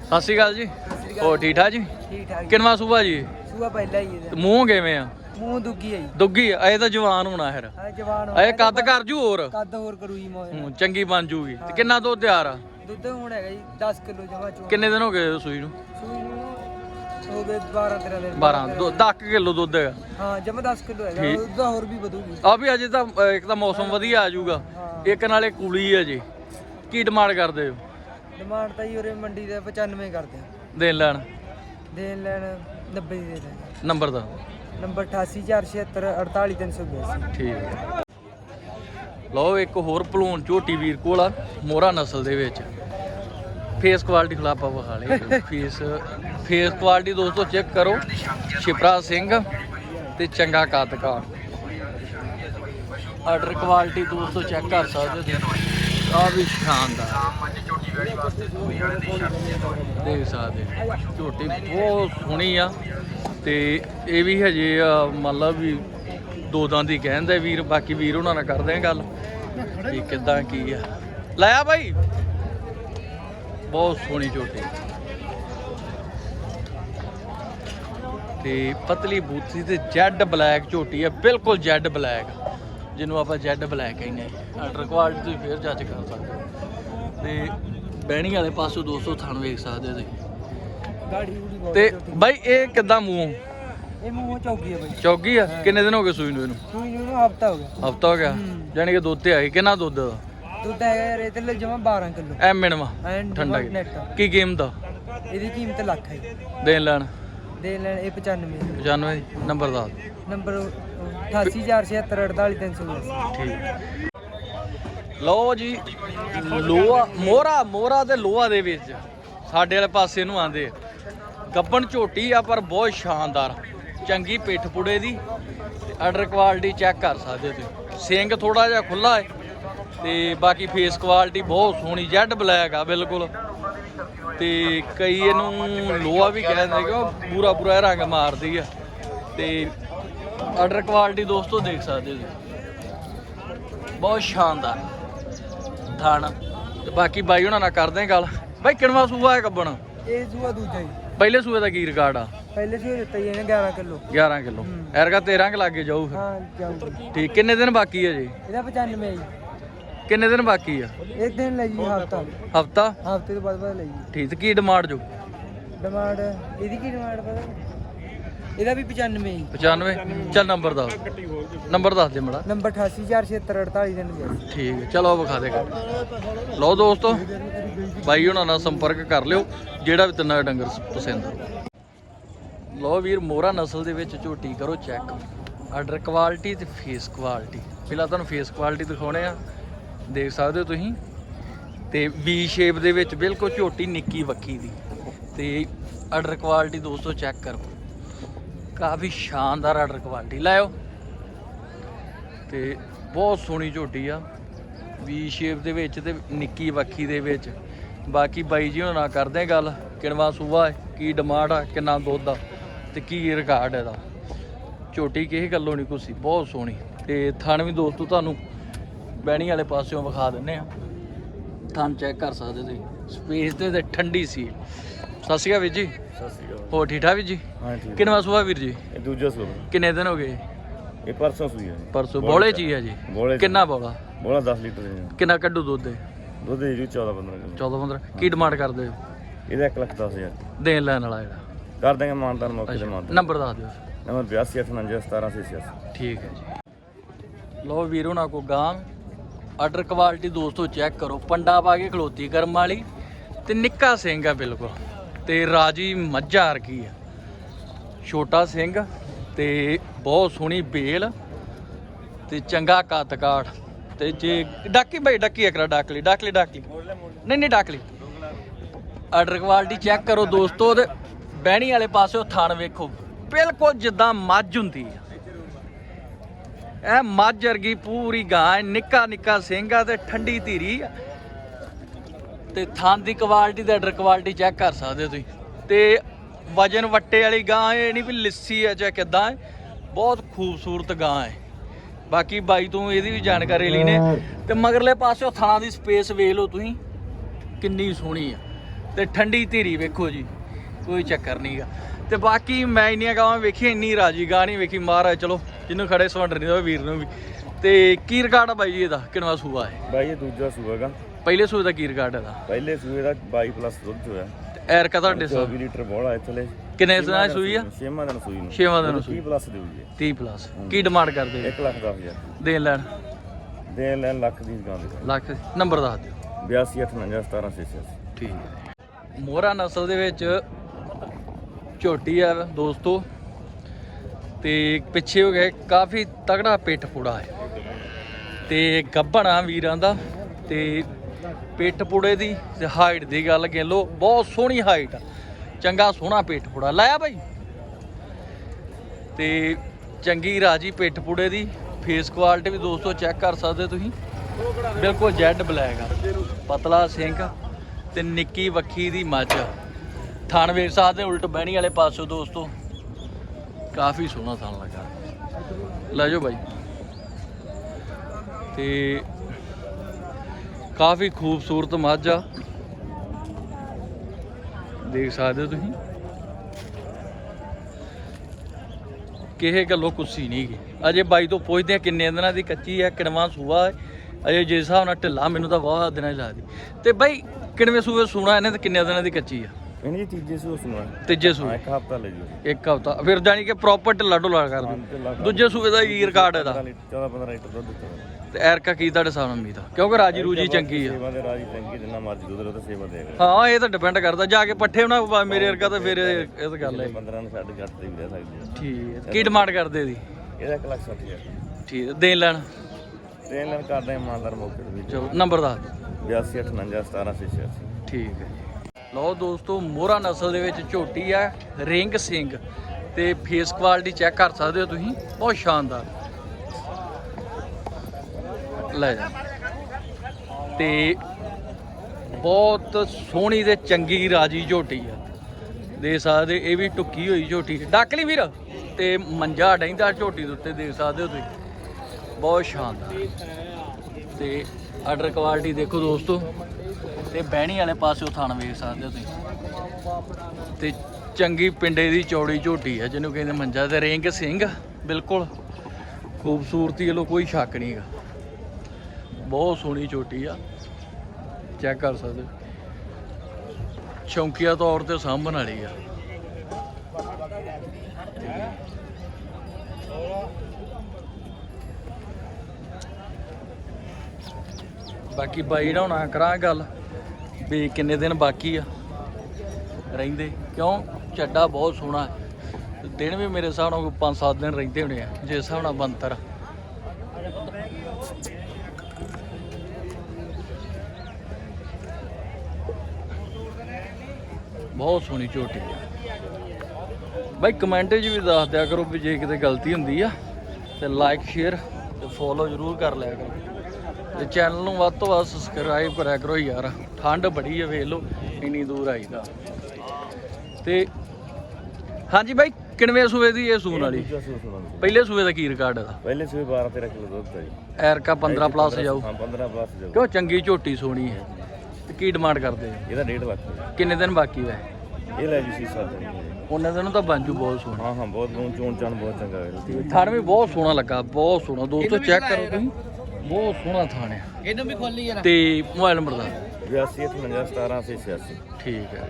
ਸਤਿ ਸ਼੍ਰੀ ਅਕਾਲ ਜੀ। ਹੋ ਠੀਕ ਠਾਕ ਜੀ? ਠੀਕ ਠਾਕ ਕਿੰਨਵਾ ਸੂਬਾ ਜੀ? ਸੂਆ ਪਹਿਲਾਂ ਹੀ ਤੇ ਮੂੰਹ ਕਿਵੇਂ ਆ? ਮੂੰਹ ਦੁੱਗੀ ਹੈ ਦੁੱਗੀ ਆ, ਤਾਂ ਜਵਾਨ ਹੋਣਾ ਫਿਰ। ਆ ਜਵਾਨ ਅਜੇ ਕੱਦ ਕਰ ਜੂ ਹੋਰ? ਕੱਦ ਹੋਰ ਕਰੂ ਜੀ ਮੋਏ ਹੂੰ, ਚੰਗੀ ਬਣ ਜੂਗੀ। ਤੇ ਕਿੰਨਾ ਦੁੱਧ ਤਿਆਰ ਆ? ਦੁੱਧ ਹੁਣ ਹੈਗਾ ਜੀ 10 ਕਿਲੋ ਜਮਾ ਚੋ ਕਿੰਨੇ ਦਿਨ ਹੋ ਗਏ ਸੂਈ ਨੂੰ? ਸੂਈ ਨੂੰ ਹੋ ਗਏ 12 13 ਦਿਨ 12 10 ਕਿਲੋ ਦੁੱਧ ਹੈਗਾ। ਹਾਂ ਜਮਾ 10 ਕਿਲੋ ਹੈਗਾ ਠੀਕ। ਉਹਦਾ ਹੋਰ ਵੀ ਵਧੂਗੀ। ਆ ਵੀ ਅਜੇ ਤਾਂ ਅ, ਇੱਕ ਤਾਂ ਮੌਸਮ ਵਧੀਆ ਆ ਜਾਊਗਾ। ਹਾਂ। ਇੱਕ ਨਾਲੇ ਕੁਲੀ ਹੈ ਜੀ। ਕੀ ਡਿਮਾਂਡ ਕਰਦੇ ਹੋ? ਡਿਮਾਂਡ ਤਾਂ ਜੀ ਉਰੇ ਮੰਡੀ ਦੇ 95 ਕਰਦੇ ਆ। ਦੇਣ ਲੈਣ? ਦੇਣ ਲੈਣ 90 ਦੀ ਦੇ ਦੇ। ਨੰਬਰ ਦਾ। ਨੰਬਰ 8846 48382 ਠੀਕ ਹੈ। ਲਓ ਇੱਕ ਹੋਰ ਭਲੂਣ ਝੋਟੀ ਵੀਰ ਕੋਲ ਆ ਮੋਹਰਾ ਨਸਲ ਦੇ ਵਿੱਚ। ਫੇਸ ਕੁਆਲਿਟੀ ਖਿਲਾਫਾ ਵਿਖਾ ਲਈ ਫੇਸ ਫੇਸ ਕੁਆਲਿਟੀ ਦੋਸਤੋ ਚੈੱਕ ਕਰੋ। ਸ਼ਿਪਰਾ ਸਿੰਘ ਤੇ ਚੰਗਾ ਕਾਤਕਾ ਕਾਠ ਆਰਡਰ ਕੁਆਲਿਟੀ ਦੋਸਤੋ ਚੈੱਕ ਕਰ ਸਕਦੇ ਹੋ ਆ ਵੀ ਸ਼ਾਨਦਾਰ। ਦੇਖ ਸਕਦੇ ਝੋਟੀ ਬਹੁਤ ਸੋਹਣੀ ਆ। ਤੇ ਇਹ ਵੀ ਹਜੇ ਆ, ਮੰਨ ਵੀ ਦੋ ਦੰਦ ਹੀ ਕਹਿੰਦੇ ਵੀਰ ਬਾਕੀ ਵੀਰ ਉਹਨਾਂ ਨਾਲ ਕਰਦੇ ਆ ਗੱਲ। ਵੀ ਕਿੱਦਾਂ ਕੀ ਆ। ਲਾਇਆ ਬਾਈ? ਬਹੁਤ ਸੋਹਣੀ ਝੋਟੀ। ਤੇ ਪਤਲੀ ਬੂਥੀ ਤੇ ਜੈਡ ਬਲੈਕ ਝੋਟੀ ਆ ਬਿਲਕੁਲ ਜੈਡ ਬਲੈਕ ਜਿਹਨੂੰ ਆਪਾਂ ਜੈਡ ਬਲੈਕ ਕਹਿੰਦੇ ਆ ਆਰਡਰ ਕੁਆਲਿਟੀ ਤੁਸੀਂ ਫੇਰ ਜੱਜ ਕਰ ਸਕਦੇ ਹੋ। ਤੇ ਬਹਿਣੀ ਵਾਲੇ ਪਾਸੋਂ 200 ਥਣ ਵੇਖ ਸਕਦੇ ਹੋ ਤੁਸੀਂ। ਤੇ। ਬਾਈ ਇਹ ਕਿੱਦਾਂ ਮੂੰਹ? ਇਹ ਮੂੰਹ ਚੌਕੀ ਹੈ ਬਾਈ। ਚੌਗੀ ਆ? ਕਿੰਨੇ ਦਿਨ ਹੋ ਗਏ ਸੂਈ ਨੂੰ ਇਹਨੂੰ? ਸੂਈ ਨੂੰ ਹਫਤਾ ਹੋ ਗਿਆ। ਹਫਤਾ ਹੋ ਗਿਆ। ਹੂੰ। ਜਾਣੀ ਕਿ ਦੁੱਧ ਤੇ ਆਈ ਕਿੰਨਾ ਦੁੱਧ? ਦੁੱਧ ਹੈਗਾ ਯਾਰ ਇਹਦੇ ਲਈ ਜਮਾ 12 ਕਿਲੋ। ਐ ਮਿਣਵਾ ਐਂਡ ਠੰਡਾ ਨੈਟ ਕੀ ਗੇਮ ਦਾ ਇਹਦੀ ਕੀਮਤ ਲੱਖ ਹੈ ਜੀ। ਦੇਣ ਲੈਣ? ਦੇ ਲੈਣ ਇਹ 95 95 ਦੀ? ਨੰਬਰ ਦਾ ਨੰਬਰ 8846748382 ਠੀਕ। ਲਓ ਜੀ ਲੋਹਾ ਮੋਹਰਾ ਮੋਹਰਾ ਤੇ ਲੋਹਾ ਦੇ ਵਿੱਚ। ਸਾਡੇ ਵਾਲੇ ਪਾਸੇ ਨੂੰ ਆਂਦੇ ਗੱਬਣ ਝੋਟੀ ਆ ਪਰ ਬਹੁਤ ਸ਼ਾਨਦਾਰ। ਚੰਗੀ ਪਿੱਠ ਪੁੜੇ ਦੀ। ਆਰਡਰ ਕੁਆਲਿਟੀ ਚੈੱਕ ਕਰ ਸਕਦੇ ਹੋ ਤੁਸੀਂ। ਸਿੰਗ ਥੋੜਾ ਜਿਹਾ ਖੁੱਲਾ ਹੈ। ਤੇ ਬਾਕੀ ਫੇਸ ਕੁਆਲਿਟੀ ਬਹੁਤ ਸੋਹਣੀ ਜੈਡ ਬਲੈਕ ਆ ਬਿਲਕੁਲ। ਤੇ ਕਈ ਇਹਨੂੰ ਲੋਹਾ ਵੀ ਕਹਿੰਦੇ ਕਿ ਉਹ ਪੂਰਾ ਪੂਰਾ ਰੰਗ ਮਾਰਦੀ ਆ। ਤੇ ਆਰਡਰ ਕੁਆਲਿਟੀ ਦੋਸਤੋ ਦੇਖ ਸਕਦੇ ਹੋ ਬਹੁਤ ਸ਼ਾਨਦਾਰ ਥਾਣਾ। ਤੇ ਬਾਕੀ ਬਾਈ ਉਹਨਾਂ ਨਾਲ ਕਰਦੇ ਹਾਂ ਗੱਲ। ਬਾਈ ਕਿਣਵਾ ਸੂਆ ਹੈ ਕੱਬਣ ਇਹ ਸੂਆ ਦੂਜਾ ਜੀ ਪਹਿਲੇ ਸੂਏ ਦਾ ਕੀ ਰਿਕਾਰਡ ਆ? ਪਹਿਲੇ ਸੂਏ ਦਿੱਤਾ ਜੀ ਇਹਨੇ 11 ਕਿਲੋ। 11 ਕਿਲੋ। ਹੂੰ। ਐਰਗਾ 13 ਕਿ ਲੱਗੇ ਜਾਊ ਫਿਰ। ਹਾਂ ਜਾਊਗੀ। ਠੀਕ ਕਿੰਨੇ ਦਿਨ ਬਾਕੀ ਹੈ ਜੀ? ਇਹਦਾ 95 ਹੈ ਜੀ। ਕਿੰਨੇ ਦਿਨ ਬਾਕੀ ਆ? ਇੱਕ ਦਿਨ ਲਈ ਜੀ ਹਫਤਾ। ਹਫਤਾ? ਹਫ਼ਤੇ ਤੋਂ ਬਾਅਦ ਬਾਅਦ ਲਈ ਜੀ। ਠੀਕ ਕੀ ਡਿਮਾਂਡ ਜੋ? ਡਿਮਾਂਡ ਇਹਦੀ ਕੀ ਡਿਮਾਂਡ ਪਤਾ? ਇਹਦਾ ਵੀ 95 ਜੀ। 95 ਚੱਲ ਨੰਬਰ ਦੱਸ। ਨੰਬਰ ਦੱਸ ਦੇ ਮੜਾ। ਨੰਬਰ 88467483 ਦੇ ਨੰਬਰ ਠੀਕ ਹੈ ਚਲੋ ਵਿਖਾ ਦੇ ਲਓ ਦੋਸਤੋ ਬਾਈ ਉਹਨਾਂ ਨਾਲ ਸੰਪਰਕ ਕਰ ਲਿਓ ਜਿਹੜਾ ਵੀ ਤਿੰਨਾਂ ਡੰਗਰ ਪਸੰਦ ਲਓ ਵੀਰ ਮੋਹਰਾ ਨਸਲ ਦੇ ਵਿੱਚ ਝੋਟੀ ਕਰੋ ਚੈੱਕ ਆਰਡਰ ਕੁਆਲਿਟੀ ਤੇ ਫੇਸ ਕੁਆਲਿਟੀ ਪਹਿਲਾਂ ਤੁਹਾਨੂੰ ਫੇਸ ਕੁਆਲਿਟੀ ਦਿਖਾਉਣੇ ਆ। ਦੇਖ ਸਕਦੇ ਹੋ ਤੁਸੀਂ। ਤੇ ਵੀ ਸ਼ੇਪ ਦੇ ਵਿੱਚ ਬਿਲਕੁਲ ਝੋਟੀ ਨਿੱਕੀ ਵੱਖੀ ਦੀ। ਤੇ ਆਰਡਰ ਕੁਆਲਿਟੀ ਦੋਸਤੋ ਚੈੱਕ ਕਰੋ। ਕਾਫੀ ਸ਼ਾਨਦਾਰ ਆਰਡਰ ਕੁਆਲਿਟੀ ਲਾਇਓ। ਤੇ ਬਹੁਤ ਸੋਹਣੀ ਝੋਟੀ ਆ। ਵੀ ਸ਼ੇਪ ਦੇ ਵਿੱਚ ਤੇ ਨਿੱਕੀ ਵੱਖੀ ਦੇ ਵਿੱਚ। ਬਾਕੀ ਬਾਈ ਜੀ ਹੁਣ ਨਾ ਕਰਦੇ ਗੱਲ ਕਿਣਵਾ ਸੂਆ ਕੀ ਡਿਮਾਂਡ ਆ, ਕਿੰਨਾ ਦੁੱਧ ਆ, ਤੇ ਕੀ ਰਿਕਾਰਡ ਇਹਦਾ। ਝੋਟੀ ਕਿਸੇ ਗੱਲੋਂ ਨਹੀਂ ਕੁਸੀ ਬਹੁਤ ਸੋਹਣੀ। ਤੇ ਥਣ ਵੀ ਦੋਸਤੋ ਤੁਹਾਨੂੰ ਬਹਿਣੀ ਵਾਲੇ ਪਾਸਿਓਂ ਵਿਖਾ ਦਿੰਨੇ ਆ। ਥਣ ਚੈੱਕ ਕਰ ਸਕਦੇ ਤੁਸੀਂ। ਸਪੇਸ ਤੇ ਤੇ ਠੰਡੀ ਸੀ। ਸਤਿ ਸ਼੍ਰੀ ਅਕਾਲ ਵੀਰ ਜੀ। ਸਤਿ ਸ਼੍ਰੀ ਅਕਾਲ। ਹੋ ਠੀਕ ਠਾਕ ਵੀਰ ਜੀ? ਹਾਂ ਠੀਕ। ਕਿੰਨਵਾ ਸੂਆ ਵੀਰ ਜੀ? ਇਹ ਦੂਜਾ ਸੂਰ ਕਿੰਨੇ ਦਿਨ ਹੋ ਗਏ? ਇਹ ਪਰਸੋਂ ਸੂਈ ਹੈ ਪਰਸੋਂ। ਬੋਲੇ ਚ ਹੀ ਜੀ। ਬੋਲੇ। ਕਿੰਨਾ ਬੋਲਾ? ਬੋਲਾ 10 ਲੀਟਰ ਦੇ ਕਿੰਨਾ ਕੱਢੂ ਦੁੱਧ ਦੇ ਦੁੱਧ ਦੇ ਜੀ 14 15 ਕਿਲੋ। 14 15 ਕੀ ਡਿਮਾਂਡ ਕਰਦੇ ਹੋ? ਇਹਦਾ 1 ਲੱਖ 10 ਹਜ਼ਾਰ। ਦੇਣ ਲੈਣ ਵਾਲਾ ਜਿਹੜਾ ਕਰ ਦਾਂਗੇ ਮਾਨਤਾਨ ਮੌਕੇ ਤੇ ਮਾਨਤਾਨ। ਨੰਬਰ ਦੱਸ ਦਿਓ। ਨੰਬਰ 82 17 ਠੀਕ ਹੈ ਜੀ। ਲਓ ਵੀਰ ਉਹਨਾਂ ਕੋ ਗਾਂ ਆਰਡਰ ਕੁਆਲਿਟੀ ਦੋਸਤੋ ਚੈੱਕ ਕਰੋ। ਪੰਡਾ ਪਾ ਕੇ ਖਲੋਤੀ ਕਰਮ ਵਾਲੀ ਤੇ ਨਿੱਕਾ ਸਿੰਘ ਆ ਬਿਲਕੁਲ। ਤੇ ਰਾਜੀ ਮੱਝਾਰ ਕੀ ਆ। ਛੋਟਾ ਸਿੰਘ ਤੇ ਬਹੁਤ ਸੋਹਣੀ ਬੇਲ ਤੇ ਚੰਗਾ ਕੱਦ ਕਾਠ। ਤੇ ਜੇ ਡਾਕੀ ਬਈ, ਡਾਕੀ ਇਕਰਾ ਡਾਕਲੀ ਡਾਕਲੀ ਡਾਕਲੀ। ਨਹੀਂ ਨਹੀਂ, ਡਾਕਲੀ। ਆਰਡਰ ਕੁਆਲਿਟੀ ਚੈੱਕ ਕਰੋ ਦੋਸਤੋ ਤੇ ਬਹਿਣੀ ਵਾਲੇ ਪਾਸੇ ਉਹ ਥਣ ਵੇਖੋ। ਬਿਲਕੁਲ ਜਿੱਦਾਂ ਮੱਝ ਹੁੰਦੀ ਆ। ਇਹ ਮੱਝ ਵਰਗੀ ਪੂਰੀ ਗਾਂ ਹੈ, ਨਿੱਕਾ ਨਿੱਕਾ ਸਿੰਘ ਆ ਤੇ ਠੰਡੀ ਧੀਰੀ ਆ। ਤੇ ਥਾਂ ਦੀ ਕੁਆਲਿਟੀ ਤੇ ਆਰਡਰ ਕੁਆਲਿਟੀ ਚੈੱਕ ਕਰ ਸਕਦੇ ਹੋ ਤੁਸੀਂ। ਤੇ ਵਜਨ ਵੱਟੇ ਵਾਲੀ ਗਾਂ ਇਹ ਨਹੀਂ ਵੀ ਲਿੱਸੀ ਹੈ ਚਾਹੇ ਕਿੱਦਾਂ ਬਹੁਤ ਖੂਬਸੂਰਤ ਗਾਂ ਹੈ ਬਾਕੀ ਬਾਈ ਤੋਂ ਇਹਦੀ ਵੀ ਜਾਣਕਾਰੀ ਲਈ ਨੇ। ਤੇ ਮਗਰਲੇ ਪਾਸਿਓ ਥਾਂ ਦੀ ਸਪੇਸ ਵੇਖ ਲਓ ਤੁਸੀਂ ਕਿੰਨੀ ਸੋਹਣੀ ਆ। ਤੇ ਠੰਡੀ ਧੀਰੀ ਵੇਖੋ ਜੀ ਕੋਈ ਚੱਕਰ ਨਹੀਂਗਾ ਤੇ ਬਾਕੀ ਮੈਂ ਇੰਨੀਆਂ ਗਾਵਾਂ ਵੇਖੀ ਇੰਨੀ ਰਾਜੀ ਗਾਂ ਨਹੀਂ ਵੇਖੀ। ਮਹਾਰਾਜ ਚਲੋ ਜਿਹਨੂੰ ਖੜੇ ਸਵੰਡਰ ਨਹੀਂ ਉਹ ਵੀਰ ਨੂੰ ਵੀ। ਤੇ ਕੀ ਰਿਕਾਰਡ ਆ ਬਾਈ ਜੀ ਇਹਦਾ? ਕਿੰਨਵਾ ਸੂਆ ਹੈ? ਬਾਈ ਇਹ ਦੂਜਾ ਸੂਆਗਾ ਪਹਿਲੇ ਸੂਏ ਦਾ ਕੀ ਰਿਕਾਰਡ ਇਹਦਾ? ਪਹਿਲੇ ਸੂਏ ਦਾ 22 ਪਲੱਸ ਦੁੱਧ ਹੋਇਆ। ਐਰਕਾ ਤੁਹਾਡੇ ਸਾਹ 24 ਲੀਟਰ ਬੋਲਾ ਇੱਥਲੇ। ਕਿੰਨੇ ਦਿਨਾਂ ਦੀ ਸੂਈ ਆ? ਛੇਵਾਂ ਦਿਨ ਸੂਈ ਨੂੰ। ਛੇਵਾਂ ਦਿਨ ਸੂਈ। 30 ਪਲੱਸ ਜੀ 30 ਪਲੱਸ ਕੀ ਡਿਮਾਂਡ ਕਰਦੇ 1 ਲੱਖ 10 ਹਜ਼ਾਰ। ਦੇਣ ਲੈਣ? ਦੇ ਲੈਣ ਲੱਖ ਦੀ ਗਾਂ ਦੇ ਲੱਖ ਨੰਬਰ ਦੱਸ ਦਿਓ। 82 58 17 66 ਠੀਕ ਹੈ। ਮੋਹਰਾ ਨਸਲ ਦੇ ਵਿੱਚ ਝੋਟੀ ਆ ਦੋਸਤੋ। ਤੇ ਪਿੱਛੇ ਹੋ ਗਏ ਕਾਫੀ ਤਗੜਾ ਪਿੱਠ ਪੂੜਾ ਹੈ। ਤੇ ਗੱਭਣਾ ਵੀਰਾਂ ਦਾ। ਤੇ ਪਿੱਠ ਪੂੜੇ ਦੀ ਤੇ ਹਾਈਟ ਦੀ ਗੱਲ ਕਹਿ ਲੋ ਬਹੁਤ ਸੋਹਣੀ ਹਾਈਟ ਆ। ਚੰਗਾ ਸੋਹਣਾ ਪਿੱਠ ਪੂੜਾ। ਲਾਇਆ ਭਾਈ ਤੇ ਚੰਗੀ ਰਾਜੀ ਪਿੱਠ ਪੂੜੇ ਦੀ। ਫੇਸ ਕੁਆਲਿਟੀ ਵੀ ਦੋਸਤੋ ਚੈੱਕ ਕਰ ਸਕਦੇ ਤੁਸੀਂ। ਬਿਲਕੁਲ ਜੈਡ ਬਲੈਕ ਆ। ਪਤਲਾ ਸਿੰਘ ਤੇ ਨਿੱਕੀ ਵੱਖੀ ਦੀ ਮੱਝ ਥਣ ਸਾਹਿਬ ਦੇ ਉਲਟ ਬਹਿਣੀ ਵਾਲੇ ਪਾਸੋਂ ਦੋਸਤੋ। ਕਾਫੀ ਸੋਹਣਾ ਥਣ ਲੱਗਾ। ਲੈ ਜਾਓ ਬਾਈ। ਤੇ ਕਾਫੀ ਖੂਬਸੂਰਤ ਮੱਝ ਆ। ਦੇਖ ਸਕਦੇ ਹੋ ਤੁਸੀਂ। ਕਿਹੇ ਗੱਲੋਂ ਕੁੱਸੀ ਨਹੀਂ ਗੀ ਅਜੇ ਬਾਈ ਤੋਂ ਪੁੱਛਦੇ ਆ ਕਿੰਨੇ ਦਿਨਾਂ ਦੀ ਕੱਚੀ ਹੈ ਕਿਣਵਾ ਸੂਆ ਹੈ ਅਜੇ ਜਿਸ ਹਿਸਾਬ ਨਾਲ ਢਿੱਲਾ ਮੈਨੂੰ ਤਾਂ ਬਹੁਤ ਦਿਨਾਂ ਹੀ ਲੱਗਦੀ। ਤੇ ਬਾਈ ਕਿਣਵੇਂ ਸੂਏ ਸੂਣਾ ਇਹਨੇ ਤੇ ਕਿੰਨੇ ਦਿਨਾਂ ਦੀ ਕੱਚੀ ਆ? ਇਹਨੇ ਜੀ ਤੀਜੇ ਸੂ ਸੁਣਾ ਤੀਜੇ ਸੂਏ? ਇੱਕ ਹਫਤਾ ਲੈ ਜੀ ਇੱਕ ਹਫਤਾ। ਫਿਰ ਜਾਨੀ ਕਿ ਪ੍ਰੋਪਰ ਢਿੱਲਾ ਢੁੱਲਾ ਕਰ ਦਿਓ। ਦੂਜੇ ਸੂਏ ਦਾ ਕੀ ਰਿਕਾਰਡ ਇਹਦਾ? 14 15 ਲੀਟਰ ਦੁੱਧ ਦਿੱਤਾ ਤੇ ਐਰਕਾ ਕੀ ਤੁਹਾਡੇ ਨਾਲ ਉਮੀਦ ਆ? ਕਿਉਂਕਿ ਰਾਜੀ ਰੂਜੀ ਚੰਗੀ ਆ। ਸੇਵਾ ਦੇ ਰਾਜੀ ਚੰਗੀ ਜਿੰਨਾ ਮਰਜ਼ੀ ਦੁੱਧ ਲਓ ਤੇ ਸੇਵਾ ਦੇ ਹਾਂ ਇਹ ਤਾਂ ਡਿਪੈਂਡ ਕਰਦਾ। ਜਾ ਕੇ ਪੱਠੇ ਉਹਨਾਂ ਕੋਲ ਮੇਰੇ ਵਰਗਾ ਤਾਂ ਫਿਰ ਇਹ ਤਾਂ ਗੱਲ ਹੈ। 15 ਨੂੰ ਛੱਡ 8 ਤੇ ਵੀ ਰਹਿ ਸਕਦੀ ਠੀਕ ਹੈ। ਕੀ ਡਿਮਾਂਡ ਕਰਦੇ ਦੀ ਇਹਦਾ 1 ਲੱਖ 60 ਹਜ਼ਾਰ। ਠੀਕ ਦੇਣ ਲੈਣ? ਤੇ ਇਹਨਾਂ ਨੂੰ ਕਰਦੇ ਇਮਾਨਦਾਰ ਮੌਕੇ ਦੇ ਵਿੱਚ ਚਲੋ ਨੰਬਰ ਦੱਸ ਦਿਓ। 82 58 17 86 ਠੀਕ ਹੈ ਲਓ ਦੋਸਤੋ, ਮੋਹਰਾ ਨਸਲ ਦੇ ਵਿੱਚ ਝੋਟੀ ਆ, ਰਿੰਗ ਸਿੰਘ ਤੇ ਫੇਸ ਕੁਆਲਿਟੀ ਚੈੱਕ ਕਰ ਸਕਦੇ ਹੋ ਤੁਸੀਂ, ਬਹੁਤ ਸ਼ਾਨਦਾਰ। ਲੈ ਜਾ। ਤੇ ਬਹੁਤ ਸੋਹਣੀ ਤੇ ਚੰਗੀ ਰਾਜੀ ਝੋਟੀ ਆ। ਦੇ ਸਕਦੇ, ਇਹ ਵੀ ਟੁੱਕੀ ਹੋਈ ਝੋਟੀ ਡੱਕ ਲਈ ਵੀਰ? ਤੇ ਮੰਜਾ ਡੈਂਦਾ ਝੋਟੀ ਦੇ ਉੱਤੇ ਦੇਖ ਸਕਦੇ ਹੋ ਤੁਸੀਂ? ਬਹੁਤ ਸ਼ਾਨਦਾਰ। ਤੇ ਆਰਡਰ ਕੁਆਲਿਟੀ ਦੇਖੋ ਦੋਸਤੋ। ਤੇ ਬਹਿਣੀ ਵਾਲੇ ਪਾਸੇ ਥਣ ਵੇਖ ਸਕਦੇ ਹੋ ਤੁਸੀਂ। ਤੇ ਚੰਗੀ ਪਿੰਡੇ ਦੀ ਚੌੜੀ ਝੋਟੀ ਆ, ਜਿਹਨੂੰ ਕਹਿੰਦੇ ਮੰਜਾ ਤੇ ਰਿੰਗ ਸਿੰਘ ਬਿਲਕੁਲ ਖੂਬਸੂਰਤੀ ਵੱਲੋਂ ਕੋਈ ਸ਼ੱਕ ਨਹੀਂ ਨਹੀਂਗਾ ਬਹੁਤ ਸੋਹਣੀ ਝੋਟੀ ਆ। ਚੈੱਕ ਕਰ ਸਕਦੇ ਚੌਂਕੀਆ ਤੌਰ ਤੇ ਸਾਂਭਣ ਵਾਲੀ ਆ। ਬਾਕੀ ਬਾਈ ਨਾਲ ਕਰਾਂ ਗੱਲ। ਵੀ ਕਿੰਨੇ ਦਿਨ ਬਾਕੀ ਆ ਰਹਿੰਦੇ। ਕਿਉਂ? ਚੱਡਾ ਬਹੁਤ ਸੋਹਣਾ ਹੈ। ਦਿਨ ਵੀ ਮੇਰੇ ਹਿਸਾਬ ਨਾਲ ਕੋਈ 5-7 ਦਿਨ ਰਹਿੰਦੇ ਹੋਣੇ ਆ, ਜੇ ਹਿਸਾਬ ਨਾਲ ਬੰਤਰ ਬਹੁਤ ਸੋਹਣੀ ਝੋਟੀ ਆ। ਬਾਈ ਕਮੈਂਟ 'ਚ ਵੀ ਦੱਸ ਦਿਆ ਕਰੋ ਵੀ ਜੇ ਕਿਤੇ ਗਲਤੀ ਹੁੰਦੀ ਆ, ਤੇ ਲਾਈਕ ਸ਼ੇਅਰ ਤੇ ਫੋਲੋ ਜ਼ਰੂਰ ਕਰ ਲਿਆ ਕਰੋ। ਤੇ ਚੈਨਲ ਨੂੰ ਵੱਧ ਤੋਂ ਵੱਧ ਸਬਸਕ੍ਰਾਈਬ ਕਰਿਆ ਕਰੋ ਯਾਰ। ਠੰਡ ਬੜੀ ਆ ਵੇਖ ਲਓ ਇੰਨੀ ਦੂਰ ਆਈਦਾ। ਤੇ ਹਾਂਜੀ ਬਾਈ ਕਿੰਨਵੇਂ ਸੂਏ ਦੀ ਇਹ ਸੂਣ ਵਾਲੀ? ਸੂ ਸੁਣਾ ਪਹਿਲੇ ਸੂਏ ਦਾ ਕੀ ਰਿਕਾਰਡ ਇਹਦਾ ਪਹਿਲੇ ਸੂਏ 12 13 ਕਿਲੋ ਦੁੱਧ ਹੈ ਜੀ। ਐਰਕਾ 15 ਪਲੱਸ ਜਾਊ। ਹਾਂ 15 ਪਲੱਸ ਜਾਊ। ਕਿਉਂ ਚੰਗੀ ਝੋਟੀ ਸੋਹਣੀ ਹੈ ਤੇ ਕੀ ਡਿਮਾਂਡ ਕਰਦੇ ਆ? ਇਹਦਾ 1.5 ਲੱਖ। ਹੈ ਕਿੰਨੇ ਦਿਨ ਬਾਕੀ ਵੈ ਇਹ ਲੈ ਜੀ ਸੀਸਾ ਤੇ ਉਹਨਾਂ ਦਿਨ ਤਾਂ ਬਾਂਜੂ ਬਹੁਤ ਸੋਹਣਾ। ਹਾਂ ਹਾਂ ਬਹੁਤ ਚੋਣ ਚਾਣ ਬਹੁਤ ਚੰਗਾ ਹੈ ਥਾਣ ਵੀ ਬਹੁਤ ਸੋਹਣਾ ਲੱਗਾ ਬਹੁਤ ਸੋਹਣਾ। ਦੋਸਤੋ ਚੈੱਕ ਕਰੋ ਤੁਸੀਂ। ਬਹੁਤ ਸੋਹਣਾ ਥਾਣ ਆ। ਇਹਨੂੰ ਵੀ ਖੋਲੀ ਯਾਰ ਤੇ ਮੋਬਾਈਲ ਨੰਬਰ ਦਾ। 82 58 17 86 ਠੀਕ ਹੈ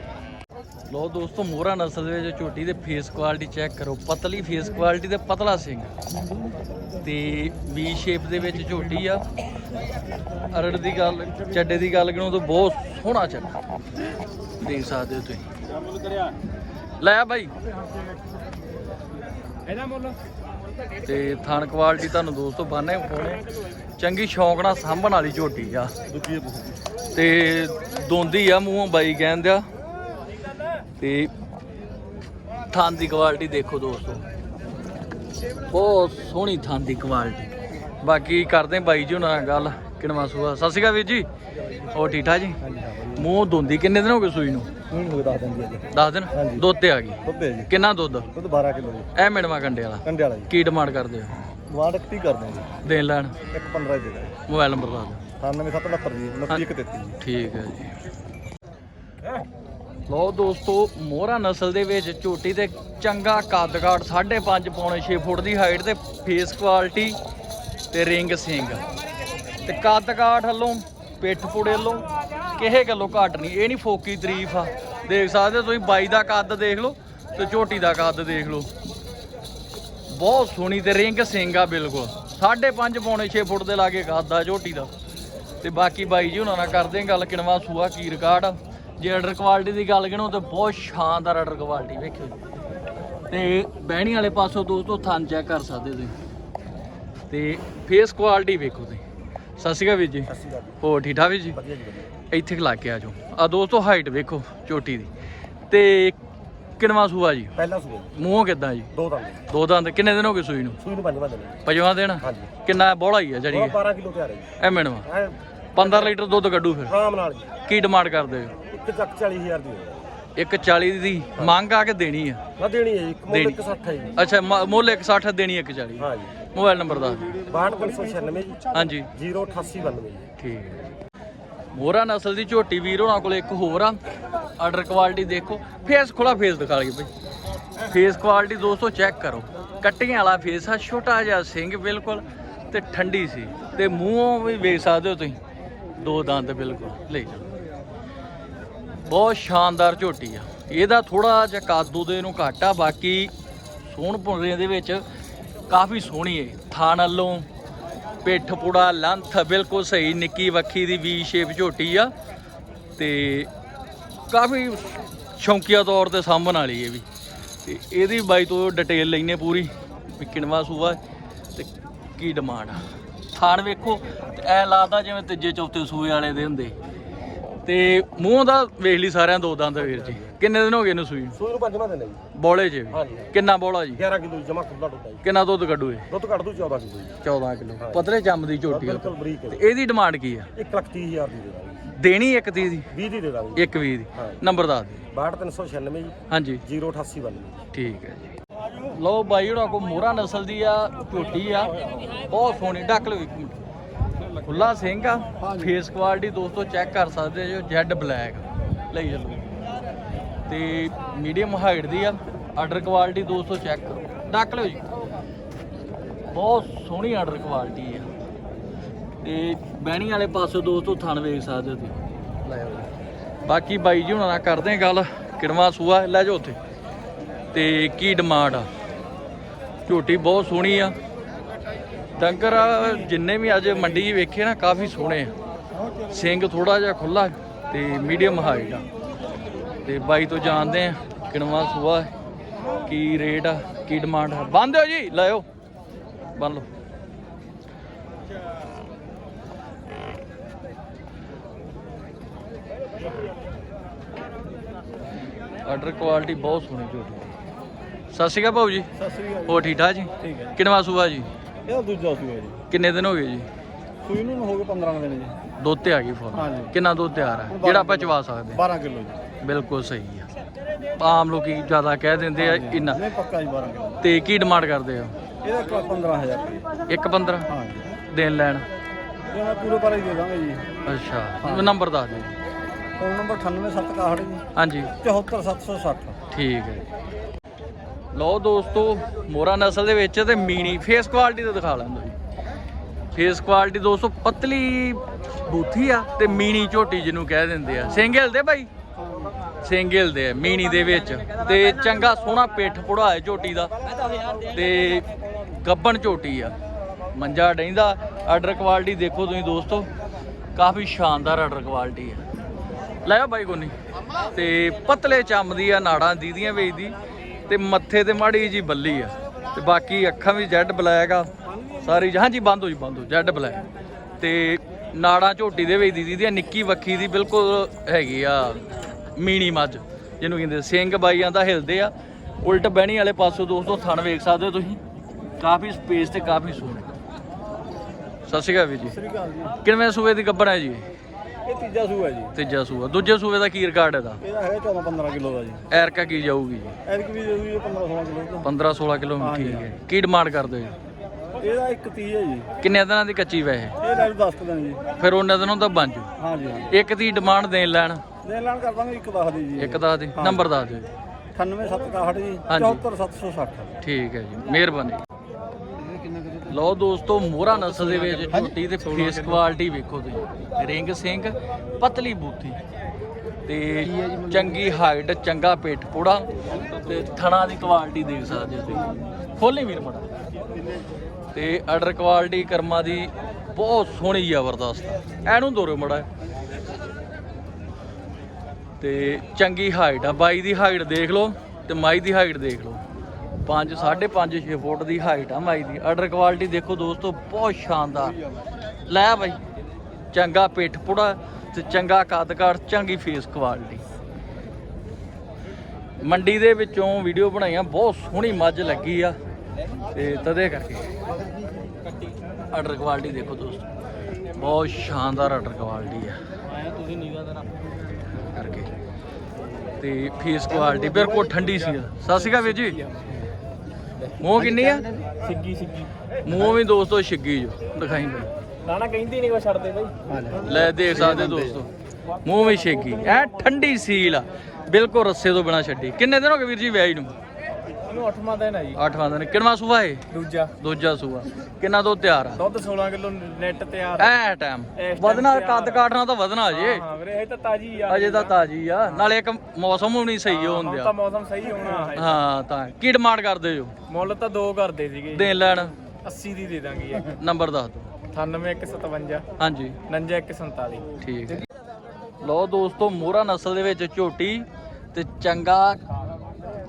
ਲੋ ਦੋਸਤੋ ਮੋਹਰਾ ਨਸਲ ਦੇ ਵਿੱਚ ਝੋਟੀ ਦੇ ਫੇਸ ਕੁਆਲਿਟੀ ਚੈੱਕ ਕਰੋ। ਪਤਲੀ ਫੇਸ ਕੁਆਲਿਟੀ ਤੇ ਪਤਲਾ ਸਿੰਘ। ਤੇ ਵੀ ਸ਼ੇਪ ਦੇ ਵਿੱਚ ਝੋਟੀ ਆ। ਅਰੜ ਦੀ ਗੱਲ ਚੱਡੇ ਦੀ ਗੱਲ ਕਰੋ ਤਾਂ ਬਹੁਤ ਸੋਹਣਾ ਚੱਡਾ। ਦੇਖ ਸਕਦੇ ਹੋ ਤੁਸੀਂ। ਲੈ ਆ ਬਾਈ। ਇਹਦਾ ਮੁੱਲ? ਤੇ ਥਣ ਕੁਆਲਿਟੀ ਤੁਹਾਨੂੰ ਦੋਸਤੋ ਬਾਨੇ ਪਾਉਣੇ ਚੰਗੀ ਸ਼ੌਂਕ ਨਾਲ ਸਾਂਭਣ ਵਾਲੀ ਝੋਟੀ ਆ। ਤੇ ਦੋਂਦੀ ਆ ਮੂੰਹੋਂ ਬਾਈ ਕਹਿੰਦੇ ਆ ਤੇ ਥਣ ਦੀ ਕੁਆਲਿਟੀ ਦੇਖੋ ਦੋਸਤੋ। ਬਹੁਤ ਸੋਹਣੀ ਥਣ ਦੀ ਕੁਆਲਿਟੀ। ਬਾਕੀ ਕਰਦੇ ਬਾਈ ਜੀ ਉਹਨਾਂ ਨਾਲ ਗੱਲ। ਕਿਨਵਾ ਸੂਆ ਸਤਿ ਸ਼੍ਰੀ ਅਕਾਲ ਵੀਰ ਜੀ। ਹੋਰ ਠੀਕ ਠਾਕ ਜੀ? ਮੂੰਹ ਦੁੰਦੀ ਕਿੰਨੇ ਦਿਨ ਹੋ ਗਏ ਸੂਈ ਨੂੰ? ਹੁਣ ਹੋ ਦੱਸ ਦਿੰਦੀ ਅੱਜ। 10 ਦਿਨ? ਹਾਂਜੀ। ਦੁੱਧ ਤੇ ਆ ਗਈ। ਦੁੱਧ ਹੈ ਜੀ। ਕਿੰਨਾ ਦੁੱਧ? ਦੁੱਧ 12 ਕਿਲੋ ਜੀ। ਇਹ ਮਿਣਵਾ ਕੰਡੇ ਵਾਲਾ। ਕੰਡੇ ਵਾਲਾ ਜੀ। ਕੀ ਡਿਮਾਂਡ ਕਰਦੇ ਹੋ? ਵਾਰ ਰੱਖਤੀ ਕਰਦੇ ਹਾਂ ਜੀ। ਦੇਣ ਲੈਣ? ਇੱਕ 15 ਦੇ ਦੇ ਮੋਬਾਈਲ ਨੰਬਰ ਦੱਸ ਦਿਓ। 9777 ਜੀ 29133 ਜੀ। ਠੀਕ ਹੈ ਜੀ। ਲੋ ਦੋਸਤੋ ਮੋਹਰਾ ਨਸਲ ਦੇ ਵਿੱਚ ਝੋਟੀ ਤੇ ਚੰਗਾ ਕੱਦ ਕਾਠ 5.5 ਪੌਣੇ 6 ਫੁੱਟ ਦੀ ਹਾਈਟ ਤੇ ਫੇਸ ਕੁਆਲਿਟੀ ਤੇ ਰਿੰਗ ਸਿੰਘ ਤੇ ਕੱਦ ਕਾਠ ਵੱਲੋਂ ਪਿੱਠ ਪੁੜੇ ਵੱਲੋਂ। ਕਿਸੇ ਗੱਲੋਂ ਘੱਟ ਨਹੀਂ, ਇਹ ਨਹੀਂ ਫੋਕੀ ਤਾਰੀਫ ਆ। ਦੇਖ ਸਕਦੇ ਹੋ ਤੁਸੀਂ, ਬਾਈ ਦਾ ਕੱਦ ਦੇਖ ਲਓ ਤੇ ਝੋਟੀ ਦਾ ਕੱਦ ਦੇਖ ਲਓ। ਬਹੁਤ ਸੋਹਣੀ ਤੇ ਰਿੰਗ ਸਿੰਘ ਆ ਬਿਲਕੁਲ। 5.5 ਪੌਣੇ 6 ਫੁੱਟ ਦੇ ਲਾਗੇ ਕੱਦ ਆ ਝੋਟੀ ਦਾ। ਤੇ ਬਾਕੀ ਬਾਈ ਜੀ ਉਹਨਾਂ ਨਾਲ ਕਰਦੇ ਗੱਲ ਕਿਨਵਾ ਸੂਆ, ਕੀ ਰਿਕਾਰਡ ਆ। ਜੇ ਆਰਡਰ ਕੁਆਲਿਟੀ ਦੀ ਗੱਲ ਕਰਾਂ ਤਾਂ ਬਹੁਤ ਸ਼ਾਨਦਾਰ ਆਰਡਰ ਕੁਆਲਿਟੀ ਵੇਖਿਓ ਜੀ। ਤੇ ਬਹਿਣੀ ਵਾਲੇ ਪਾਸੋਂ ਦੋਸਤੋ ਥਣ ਚੈੱਕ ਕਰ ਸਕਦੇ ਤੁਸੀਂ। ਤੇ ਫੇਸ ਕੁਆਲਿਟੀ ਵੇਖੋ ਤੁਸੀਂ। ਸਤਿ ਸ਼੍ਰੀ ਅਕਾਲ ਵੀਰ ਜੀ। ਹੋਰ ਠੀਕ ਠਾਕ ਵੀਰ ਜੀ? ਵਧੀਆ ਜੀ ਵਧੀਆ। ਇੱਥੇ ਖਲਾ ਕੇ ਆ ਜਾਓ। ਆ ਦੋਸਤੋ ਹਾਈਟ ਵੇਖੋ ਝੋਟੀ ਦੀ। ਤੇ ਕਿਨਵਾ ਸੂਆ ਜੀ? ਪਹਿਲਾ ਸੂਆ ਜੀ। ਮੂੰਹ ਕਿੱਦਾਂ ਜੀ? ਦੋ ਦੰਦ। ਜੀ ਦੋ ਦੰਦ। ਕਿੰਨੇ ਦਿਨ ਹੋ ਗਏ ਸੂਈ ਨੂੰ? ਸੂਈ ਨੂੰ ਪੰਜਵਾਂ ਦਿਨ। ਜੀ ਪੰਜਵਾਂ ਦਿਨ? ਹਾਂਜੀ। ਕਿੰਨਾ ਬੋਲਾ ਹੀ ਆ ਉਹ ਜੜੀ 12 ਕਿਲੋ ਤਿਆਰ ਹੈ ਜੀ। ਐ ਮਿਣਵਾ। ਐ 15 ਲੀਟਰ ਦੁੱਧ ਕੱਢੂ ਫਿਰ। ਆਰਾਮ ਨਾਲ ਜੀ। ਕੀ ਡਿਮਾਂਡ ਕਰਦੇ ਹੋ? ਇੱਕ ਚੱਕ 40000 ਦੀ ਇੱਕ 40 ਦੀ ਮੰਗ ਆ ਕੇ ਦੇਣੀ ਆ? ਨਾ ਦੇਣੀ ਹੈ ਜੀ। ਇੱਕ ਮੁੱਲ ਦੇਣੀ। 160 ਹੈ ਜੀ। ਅੱਛਾ ਮ- ਮੁੱਲ 160 ਦੇਣੀ ਇੱਕ 40 ਹਾਂ ਜੀ। ਮੋਬਾਈਲ ਨੰਬਰ ਦਿਓ। 62596 ਜੀ। ਹਾਂਜੀ। 08892 ਜੀ। ਠੀਕ ਹੈ ਮੋਹਰਾ ਨਸਲ ਦੀ ਝੋਟੀ ਵੀਰ ਹੋਣਾ ਕੋਲ ਇੱਕ ਹੋਰ ਆ। ਆਰਡਰ ਕੁਆਲਿਟੀ ਦੇਖੋ। ਫੇਸ ਖੁੱਲਾ ਫੇਸ ਦਿਖਾ ਲਈਏ ਬਈ। ਫੇਸ ਕੁਆਲਿਟੀ ਦੋਸਤੋ ਚੈੱਕ ਕਰੋ। ਕੱਟੀਆਂ ਵਾਲਾ ਫੇਸ ਆ ਛੋਟਾ ਜਿਹਾ ਸਿੰਘ ਬਿਲਕੁਲ ਤੇ ਠੰਡੀ ਸੀ। ਤੇ ਮੂੰਹੋਂ ਵੀ ਵੇਖ ਸਕਦੇ ਹੋ ਤੁਸੀਂ। ਦੋ ਦੰਦ ਬਿਲਕੁਲ। ਲੈ ਜਾਓ। ਬਹੁਤ ਸ਼ਾਨਦਾਰ ਝੋਟੀ ਆ। ਇਹਦਾ ਥੋੜਾ ਜਿਹਾ ਕਾਦੂ ਦੇ ਨੂੰ ਘੱਟ ਬਾਕੀ ਸੋਹਣ ਪੁੰਰੇ ਦੇ ਵਿੱਚ ਕਾਫੀ ਸੋਹਣੀ ਹੈ ਥਾਣ ਵੱਲੋਂ ਪਿੱਠ ਪੁੜਾ, ਲੰਥ ਬਿਲਕੁਲ ਸਹੀ, ਨਿੱਕੀ ਵੱਖੀ ਦੀ ਵੀ ਸ਼ੇਪ ਝੋਟੀ ਆ, ਤੇ ਕਾਫੀ ਸ਼ੌਂਕੀਆ ਤੌਰ ਤੇ ਸਾਂਭਣ ਵਾਲੀ ਇਹ ਵੀ। ਤੇ ਇਹਦੀ ਬਾਈ ਤੋਂ ਡਿਟੇਲ ਲੈਨੇ ਪੂਰੀ, ਵੀ ਕਿਣਵਾ ਸੂਆ ਤੇ ਕੀ ਡਿਮਾਂਡ ਆ। ਥਾਣ ਵੇਖੋ, ਤੇ ਐ ਲੱਗਦਾ ਜਿਵੇਂ ਤੀਜੇ, ਚੌਥੇ ਸੂਏ ਵਾਲੇ ਦੇ ਹੁੰਦੇ। ਤੇ ਮੂੰਹ ਦਾ ਵੇਖ ਲਈ ਸਾਰਿਆਂ ਦੋ ਦੰਦ ਵੀਰ ਜੀ। ਕਿੰਨੇ ਦਿਨ ਹੋ ਗਏ ਇਹਨੂੰ ਸੂਈ ਨੂੰ? ਸੂਈ ਨੂੰ ਪੰਜਵਾਂ ਦਿਨ ਹੈ ਜੀ। ਬੋਲੇ 'ਚ ਵੀ। ਹਾਂਜੀ ਕਿੰਨਾ ਬੋਲਾ ਜੀ? 11 ਕਿਲੋ ਜਮਾ ਖੁੱਲਾ ਹੈ ਜੀ। ਕਿੰਨਾ ਦੁੱਧ ਕੱਢੂ ਇਹ? ਦੁੱਧ ਕੱਢ ਦੂ 14 ਕਿਲੋ ਜੀ। 14 ਕਿਲੋ। ਪਤਲੇ ਚੰਮ ਦੀ ਝੋਟੀ ਆ। ਬਿਲਕੁਲ ਬਰੀਕ ਤੇ ਇਹਦੀ ਡਿਮਾਂਡ ਕੀ ਆ? 1 ਲੱਖ 30 ਹਜ਼ਾਰ ਦੀ ਦੇ ਦਾਂਗੇ। ਦੇਣੀ ਇੱਕ ਤੀਹ ਦੀ? 20 ਦੀ ਦੇ ਦਾਂਗੇ ਇੱਕ ਵੀਹ ਦੀ। ਹਾਂ। ਨੰਬਰ ਦੱਸ ਦਿਓ। 62396 ਜੀ। ਹਾਂਜੀ। 08892 ਠੀਕ ਹੈ ਜੀ। ਲਓ ਬਾਈ ਉਹਨਾਂ ਕੋ ਮੋਹਰਾ ਨਸਲ ਦੀ ਆ ਝੋਟੀ ਆ। ਬਹੁਤ ਸੋਹਣੀ। ਡੱਕ ਲਓ ਇੱਕ ਮਿੰਟ। ਖੁੱਲਾ ਸਿੰਘ ਆ ਫੇਸ ਕੁਆਲਿਟੀ ਦੋਸਤੋ ਚੈੱਕ ਕਰ ਸਕਦੇ ਜੋ ਜੈਡ ਬਲੈਕ ਲਈ ਚੱਲੋ ਤੇ ਮੀਡੀਅਮ ਹਾਈਟ ਦੀ ਆ ਆਰਡਰ ਕੁਆਲਿਟੀ ਦੋਸਤੋ ਚੈੱਕ ਕਰੋ। ਡੱਕ ਲਿਓ ਜੀ। ਬਹੁਤ ਸੋਹਣੀ ਆਰਡਰ ਕੁਆਲਿਟੀ ਆ। ਤੇ ਬਹਿਣੀ ਵਾਲੇ ਪਾਸੇ ਦੋਸਤੋ ਥਣ ਵੇਖ ਸਕਦੇ ਹੋ ਤੁਸੀਂ। ਲੈ ਆਓ ਬਾਕੀ ਬਾਈ ਜੀ ਹੁਣਾਂ ਨਾਲ ਕਰਦੇ ਗੱਲ ਕਿੜਵਾ ਸੂਆ, ਲੈ ਜਾਓ ਉੱਥੇ। ਤੇ ਕੀ ਡਿਮਾਂਡ ਆ। ਝੋਟੀ ਬਹੁਤ ਸੋਹਣੀ ਆ। ਡੰਗਰ ਜਿੰਨੇ ਵੀ ਅੱਜ ਮੰਡੀ ਵੇਖੇ ਨਾ ਕਾਫੀ ਸੋਹਣੇ ਆ। ਸਿੰਘ ਥੋੜਾ ਜਿਹਾ ਖੁੱਲਾ ਤੇ ਮੀਡੀਅਮ ਹਾਈਟ ਆ। ਤੇ ਬਾਈ ਤੋਂ ਜਾਣਦੇ ਆ ਕਿਣਵਾ ਸੂਆ ਕੀ ਰੇਟ ਆ ਕੀ ਡਿਮਾਂਡ ਆ। ਬੰਦ ਦਿਓ ਜੀ ਲਾਇਓ। ਬੰਨ ਲਓ। ਆਰਡਰ ਕੁਆਲਿਟੀ ਬਹੁਤ ਸੋਹਣੀ ਝੋਟੀ। ਸਤਿ ਸ਼੍ਰੀ ਅਕਾਲ ਭਾਊ ਜੀ। ਸਤਿ ਸ੍ਰੀ ਅਕਾਲ ਹੋਰ ਠੀਕ ਠਾਕ ਜੀ? ਠੀਕ ਹੈ ਕਿੰਨਵਾ ਸੂਆ ਜੀ? ਇਹ ਦੂਜਾ ਸੂਆ ਜੀ। ਕਿੰਨੇ ਦਿਨ ਹੋ ਗਏ ਜੀ? ਸੂਈ ਨੂੰ ਹੋ ਗਏ 15 ਦਿਨ ਜੀ। ਦੁੱਧ ਤੇ ਆ ਗਈ ਫੋਨ ਹਾਂਜੀ। ਕਿੰਨਾ ਦੁੱਧ ਤਿਆਰ ਹੈ ਜਿਹੜਾ ਆਪਾਂ ਚਵਾ ਸਕਦੇ 12 ਕਿਲੋ ਜੀ। ਹਾਂ। ਬਿਲਕੁਲ ਸਹੀ ਆ। ਆਮ ਲੋਕੀ ਜ਼ਿਆਦਾ ਕਹਿ ਦਿੰਦੇ ਆ ਇੰਨਾ। ਨਹੀਂ ਪੱਕਾ ਜੀ 12 ਕਿਲੋ। ਤੇ ਕੀ ਡਿਮਾਂਡ ਕਰਦੇ ਹੋ? ਇਹਦਾ ਲੱਖ 15000 ਰੁਪਏ। ਇੱਕ 15 ਹਾਂ ਜੀ ਦੇਣ ਲੈਣ। ਇਹ ਮੈਂ ਪੂਰੇ ਪਰ ਹੀ ਦੇ ਦਾਂਗੇ ਜੀ। ਅੱਛਾ। ਨੰਬਰ ਦੱਸ ਦਿਓ। ਫੋਨ ਨੰਬਰ 98761 ਜੀ। ਹਾਂਜੀ। 74760 ਠੀਕ ਹੈ। ਲਓ ਦੋਸਤੋ ਮੋਰਾ ਨਸਲ ਦੇ ਵਿੱਚ ਤੇ ਮੀਣੀ ਫੇਸ ਕੁਆਲਿਟੀ ਤੇ ਦਿਖਾ ਲੈਂਦਾ ਜੀ। ਫੇਸ ਕੁਆਲਿਟੀ ਦੋਸਤੋ ਪਤਲੀ ਬੂਥੀ ਆ ਤੇ ਮੀਣੀ ਝੋਟੀ ਜਿਹਨੂੰ ਕਹਿ ਦਿੰਦੇ ਆ। ਸਿੰਗਲ ਦੇ ਭਾਈ ਸਿੰਗਲ ਦੇ ਆ, ਮੀਣੀ ਦੇ ਵਿੱਚ। ਤੇ ਚੰਗਾ ਸੋਹਣਾ ਪਿੱਠ ਪੁੜਾ ਹੈ ਝੋਟੀ ਦਾ। ਤੇ ਗੱਬਣ ਝੋਟੀ ਆ। ਮੰਜਾ ਡੈਂਦਾ। ਆਰਡਰ ਕੁਆਲਿਟੀ ਦੇਖੋ ਤੁਸੀਂ ਦੋਸਤੋ। ਕਾਫੀ ਸ਼ਾਨਦਾਰ ਆਰਡਰ ਕੁਆਲਿਟੀ ਆ। ਲੈ ਆ ਬਾਈ ਕੋਨੀ ਤੇ ਪਤਲੇ ਚੰਮ ਦੀ ਆ ਨਾੜਾਂ ਦੀਦੀਆਂ ਵੇਚਦੀ। ਤੇ ਮੱਥੇ ਤੇ ਮਾੜੀ ਜੀ ਬੱਲੀ ਆ। ਤੇ ਬਾਕੀ ਅੱਖਾਂ ਵੀ ਜੈਡ ਬਲੈਕ ਆ। ਸਾਰੀ ਹਾਂਜੀ ਬੰਦ ਹੋ ਜੀ ਬੰਦ ਹੋ ਜੈਡ ਬਲੈਕ। ਤੇ ਨਾੜਾਂ ਝੋਟੀ ਦੇ ਵੇਚਦੀ ਦੀਦੀਆਂ ਨਿੱਕੀ ਵੱਖੀ ਦੀ ਬਿਲਕੁਲ ਹੈਗੀ ਆ ਮੀਣੀ ਮੱਝ ਜਿਹਨੂੰ ਕਹਿੰਦੇ ਸਿੰਘ ਬਾਈਆਂ ਦਾ ਹਿਲਦੇ ਆ। ਉਲਟ ਬਹਿਣੀ ਵਾਲੇ ਪਾਸੋਂ ਦੋਸਤੋ ਥਣ ਵੇਖ ਸਕਦੇ ਹੋ ਤੁਸੀਂ। ਕਾਫੀ ਸਪੇਸ ਤੇ ਕਾਫੀ ਸੋਹਣੇ। ਸਤਿ ਸ਼੍ਰੀ ਅਕਾਲ ਜੀ। ਕਿੰਨਵੇਂ ਸੂਬੇ ਦੀ ਗੱਬੜ ਹੈ ਜੀ ਇਹ ਤੀਜਾ ਸੂ ਹੈ ਜੀ। ਤੀਜਾ ਸੂਬਾ ਦੂਜੇ ਸੂਬੇ ਦਾ ਕੀ ਰਿਕਾਰਡ ਇਹਦਾ? ਇਹਦਾ ਹੈਗਾ 14 15 ਕਿਲੋ ਦਾ ਜੀ। ਐਰਕਾ ਕੀ ਜਾਊਗੀ ਜੀ? ਐਤਕ ਵੀ ਦੇ ਦੂਗੀ 15 16 ਕਿਲੋ ਦਾ 15 16 ਕਿਲੋ ਠੀਕ ਹੈ। ਕੀ ਡਿਮਾਂਡ ਕਰਦੇ ਹੋ? ਇਹਦਾ ਇੱਕ 30 ਹੈ ਜੀ। ਕਿੰਨੇ ਦਿਨਾਂ ਦੀ ਕੱਚੀ ਵੈਸੇ? ਇਹ ਲੈ 10 ਕੁ ਦਿਨ ਜੀ। ਫਿਰ ਉਹਨਾਂ ਦਿਨੋਂ ਤਾਂ ਬਣ ਜੂ। ਹਾਂ ਜੀ ਹਾਂ ਇੱਕ ਦੀ ਡਿਮਾਂਡ ਦੇਣ ਲੈਣ? ਦੇ ਐਲਾਨ ਕਰ ਦਾਂਗੇ ਇੱਕ ਦੱਸ ਦੀ ਜੀ। ਇੱਕ ਦਾ। ਦੇ ਨੰਬਰ ਦੱਸ ਦਿਓ। ਜੀ 98761 ਜੀ। ਹਾਂਜੀ। 74760 ਠੀਕ ਹੈ ਜੀ। ਮਿਹਰਬਾਨੀ। ਲਓ ਦੋਸਤੋ ਮੋਹਰਾ ਨਸਲ ਦੇ ਵਿੱਚ ਝੋਟੀ ਤੇ ਫੇਸ ਕੁਆਲਿਟੀ ਵੇਖੋ ਤੁਸੀਂ। ਰਿੰਗ ਸਿੰਘ ਪਤਲੀ ਬੂਥੀ। ਤੇ ਚੰਗੀ ਹਾਈਟ ਚੰਗਾ ਪਿੱਠ ਪੂੜਾ ਤੇ ਥਣਾ ਦੀ ਕੁਆਲਿਟੀ ਦੇਖ ਸਕਦੇ ਹੋ ਤੁਸੀਂ। ਖੋਲੀ ਵੀਰ ਮੜਾ ਤੇ ਆਰਡਰ ਕੁਆਲਿਟੀ ਕਰਮਾਂ ਦੀ ਬਹੁਤ ਸੋਹਣੀ ਜ਼ਬਰਦਸਤ। ਇਹਨੂੰ ਦੋਰੋ ਮੜਾ ਤੇ ਚੰਗੀ ਹਾਈਟ ਆ ਬਾਈ ਦੀ ਹਾਈਟ ਦੇਖ ਲਓ ਤੇ ਮਾਈ ਦੀ ਹਾਈਟ ਦੇਖ ਲਓ। 5 5.5 6 ਫੁੱਟ ਦੀ ਹਾਈਟ ਆ ਮਾਈ ਦੀ। ਆਰਡਰ ਕੁਆਲਿਟੀ ਦੇਖੋ ਦੋਸਤੋ, ਬਹੁਤ ਸ਼ਾਨਦਾਰ। ਲੈ ਬਾਈ, ਚੰਗਾ ਪਿੱਠ ਪੁੜਾ ਤੇ ਚੰਗਾ ਕੱਦ ਚੰਗੀ ਫੇਸ ਕੁਆਲਿਟੀ ਮੰਡੀ ਦੇ ਵਿੱਚੋਂ ਵੀਡੀਓ ਬਣਾਈਆਂ ਬਹੁਤ ਸੋਹਣੀ ਮੱਝ ਲੱਗੀ ਆ। ਤੇ ਤਦੇ ਕਰਕੇ ਆਰਡਰ ਕੁਆਲਿਟੀ ਦੇਖੋ ਦੋਸਤੋ, ਬਹੁਤ ਸ਼ਾਨਦਾਰ ਆਰਡਰ ਕੁਆਲਿਟੀ ਆ। ਆਇਆ ਤੁਸੀਂ ਨੀਵਾ ਦਾ ਕਰਕੇ। ਤੇ ਫੇਸ ਕੁਆਲਿਟੀ ਬਿਲਕੁਲ ਠੰਡੀ ਸੀ ਸਤਿ ਸ਼੍ਰੀ ਅਕਾਲ ਵੀਰ ਜੀ। ਮੂੰਹ ਕਿੰਨੀ ਆ? ਸਿੱਗੀ ਸਿੱਗੀ। ਮੂੰਹ ਵੀ ਦੋਸਤੋ ਛਿੱਗੀ ਜੋ ਦਿਖਾਈ ਬਈ ਲਾਣਾ ਕਹਿੰਦੀ ਨਹੀਂ ਕੋ ਛੱਡਦੇ ਬਾਈ। ਲੈ ਦੇਖ ਸਕਦੇ ਦੋਸਤੋ। ਮੂੰਹ ਵੀ ਛੇਗੀ। ਐ ਠੰਡੀ ਸੀਲ ਆ। ਬਿਲਕੁਲ ਰੱਸੇ ਤੋਂ ਬਿਨਾ ਛੱਡੀ। ਕਿੰਨੇ ਦਿਨ ਹੋ ਗਏ ਵੀਰ ਜੀ ਵਿਆਹੀ ਨੂੰ? ਇਹਨੂੰ 8ਵਾਂ ਦਿਨ ਹੈ ਜੀ। ਅੱਠਵਾਂ ਦਿਨ। ਕਿੰਨਵਾਂ ਸੂਆ ਏ ਦੂਜਾ। ਦੂਜਾ ਸੂਆ। ਕਿੰਨਾ ਦੁੱਧ ਤਿਆਰ ਆ? ਦੁੱਧ 16 ਕਿਲੋ ਨੈਟ ਤਿਆਰ ਐ ਟਾਈਮ ਇਸ time ਵਧਣਾ ਤਿਆਰ ਕੱਦ ਕਾਟਣਾ ਤਾਂ ਵਧਣਾ ਜੇ ਹਾਂ ਵੀਰੇ ਇਹ ਤਾਂ ਤਾਜੀ ਆ। ਅਜੇ ਤਾਂ ਤਾਜੀ ਆ। ਨਾਲੇ ਇੱਕ ਮੌਸਮ ਵੀ ਨਹੀਂ ਸਹੀ ਹੋਣ ਹੁਣ ਦਿਆ। ਤਾਂ ਮੌਸਮ ਸਹੀ ਹੋਣਾ ਹੈ। ਹਾਂ ਤਾਂ ਕੀ ਡਿਮਾਂਡ ਕਰਦੇ ਜੋ ਮੁੱਲ ਤਾਂ ਦੋ ਕਰਦੇ ਸੀਗੇ। ਦੇਣ ਲੈਣ? 80 ਦੀ ਦੇ ਦਾਂਗੇ ਇੱਕ ਨੰਬਰ ਦੱਸ ਦਿਓ। 98157 ਹਾਂਜੀ। 99147 ਠੀਕ ਹੈ। ਲਓ ਦੋਸਤੋ ਮੋਹਰਾ ਨਸਲ ਦੇ ਵਿੱਚ ਝੋਟੀ ਤੇ ਚੰਗਾ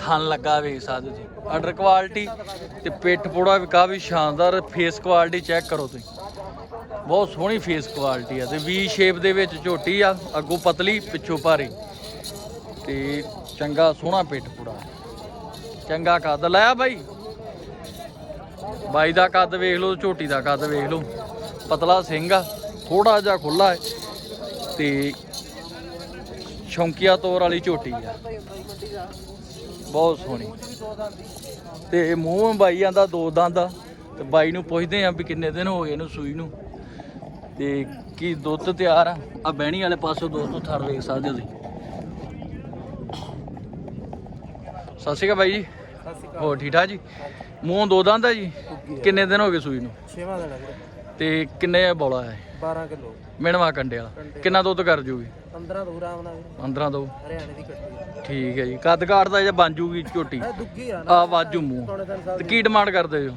ਥਣ ਲੱਗਾ ਵੇਖ ਸਕਦੇ ਜੀ। ਆਰਡਰ ਕੁਆਲਿਟੀ ਤੇ ਪਿੱਠ ਪੋੜਾ ਵੀ ਕਾਫੀ ਸ਼ਾਨਦਾਰ ਫੇਸ ਕੁਆਲਿਟੀ ਚੈੱਕ ਕਰੋ ਤੁਸੀਂ। ਬਹੁਤ ਸੋਹਣੀ ਫੇਸ ਕੁਆਲਿਟੀ ਆ ਤੇ ਵੀ ਸ਼ੇਪ ਦੇ ਵਿੱਚ ਝੋਟੀ ਆ, ਅੱਗੋਂ ਪਤਲੀ, ਪਿੱਛੋਂ ਭਾਰੀ। ਤੇ ਚੰਗਾ ਸੋਹਣਾ ਪਿੱਠ ਪੂੜਾ। ਚੰਗਾ ਕੱਦ ਲਾਇਆ ਬਾਈ। ਬਾਈ ਦਾ ਕੱਦ ਵੇਖ ਲਓ, ਝੋਟੀ ਦਾ ਕੱਦ ਵੇਖ ਲਓ। ਪਤਲਾ ਸਿੰਘ ਆ ਥੋੜਾ ਜਿਹਾ ਖੁੱਲਾ ਹੈ। ਤੇ ਸ਼ੌਂਕੀਆ ਤੌਰ ਵਾਲੀ ਝੋਟੀ ਆ। ਬਹੁਤ ਸੋਹਣੀ। ਤੇ ਮੂੰਹ ਬਾਈ ਜਾਂਦਾ ਦੋ ਦੰਦ ਆ। ਤੇ ਬਾਈ ਨੂੰ ਪੁੱਛਦੇ ਆ ਵੀ ਕਿੰਨੇ ਦਿਨ ਹੋ ਗਏ ਇਹਨੂੰ ਸੂਈ ਨੂੰ। ਤੇ ਕੀ ਦੁੱਧ ਤਿਆਰ ਆ? ਆ ਬਹਿਣੀ ਵਾਲੇ ਪਾਸੋਂ ਦੋਸਤੋ ਥੜ ਵੇਖ ਸਕਦੇ ਹੋ ਤੁਸੀਂ। ਸਤਿ ਸ਼੍ਰੀ ਅਕਾਲ ਬਾਈ ਜੀ। ਹੋਰ ਠੀਕ ਠਾਕ ਜੀ? ਮੂੰਹ ਦੋ ਦੰਦ ਆ ਜੀ। ਕਿੰਨੇ ਦਿਨ ਹੋ ਗਏ ਸੂਈ ਨੂੰ? 6ਵਾਂ ਦਿਨ ਤੇ ਕਿੰਨੇ ਬੋਲਾ ਹੈ 12 ਕਿਲੋ। ਮਿਣਵਾ ਕੰਡੇ ਵਾਲਾ। ਕਿੰਨਾ ਦੁੱਧ ਕਰ ਜੂਗੀ? 15 ਦੂਰਾ ਆਉਣਾ ਵੀਰੇ 15 ਦੋ। ਹਰਿਆਣੇ ਦੀ ਕੱਟੀ ਠੀਕ ਹੈ ਜੀ। ਕੱਦ ਕਾਠ ਦਾ ਜੇ ਬਣ ਜੂਗੀ ਝੋਟੀ ਦੁੱਗੀ ਆ ਆ ਵਾਜੂ ਮੂੰਹ। ਤੇ ਕੀ ਡਿਮਾਂਡ ਕਰਦੇ ਜੋ?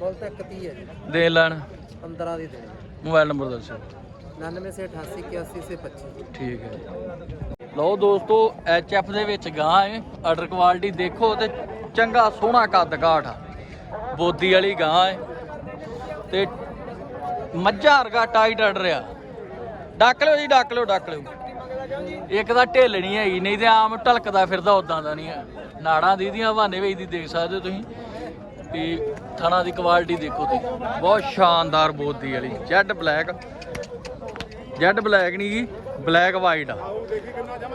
ਮੁੱਲ ਤਾਂ 31 ਹੈ ਜੀ। ਦੇ ਲੈਣ। 15 ਦੀ ਦੇ ਮੋਬਾਈਲ ਨੰਬਰ ਦੱਸੋ। 99 ਸੇ 88 81 ਸੇ 25 ਠੀਕ ਹੈ ਲਓ ਦੋਸਤੋ ਐਫ ਦੇ ਵਿੱਚ ਗਾਂ ਹੈ। ਆਰਡਰ ਕੁਆਲਿਟੀ ਦੇਖੋ ਤੇ ਚੰਗਾ ਸੋਹਣਾ ਕੱਦ ਕਾਠ ਬੋਦੀ ਵਾਲੀ ਗਾਂ ਹੈ। ਤੇ ਮੱਝਾ ਵਰਗਾ ਟਾਈਟ ਅੜ ਰਿਹਾ। ਡੱਕ ਲਿਓ ਜੀ, ਡੱਕ ਲਿਓ ਡੱਕ ਲਿਓ। ਇੱਕ ਤਾਂ ਢਿੱਲ ਨਹੀਂ ਹੈਗੀ, ਨਹੀਂ ਤੇ ਆਮ ਢਲਕਦਾ ਫਿਰਦਾ ਉਦਾਂ ਦਾ ਨਹੀਂ ਹੈ। ਨਾੜਾਂ ਦੀ ਦੀਆਂ, ਬਹਾਨੇ ਵਿੱਚ ਦੀ ਦੇਖ ਸਕਦੇ ਹੋ ਤੁਸੀਂ। ਤੇ ਥਣਾ ਦੀ ਕੁਆਲਿਟੀ ਦੇਖੋ ਤੁਸੀਂ ਬਹੁਤ ਸ਼ਾਨਦਾਰ ਬੋਦੀ ਵਾਲੀ। ਜੈਡ ਬਲੈਕ ਜੈਡ ਬਲੈਕ ਨਹੀਂ ਜੀ ਬਲੈਕ ਵਾਈਟ ਆ।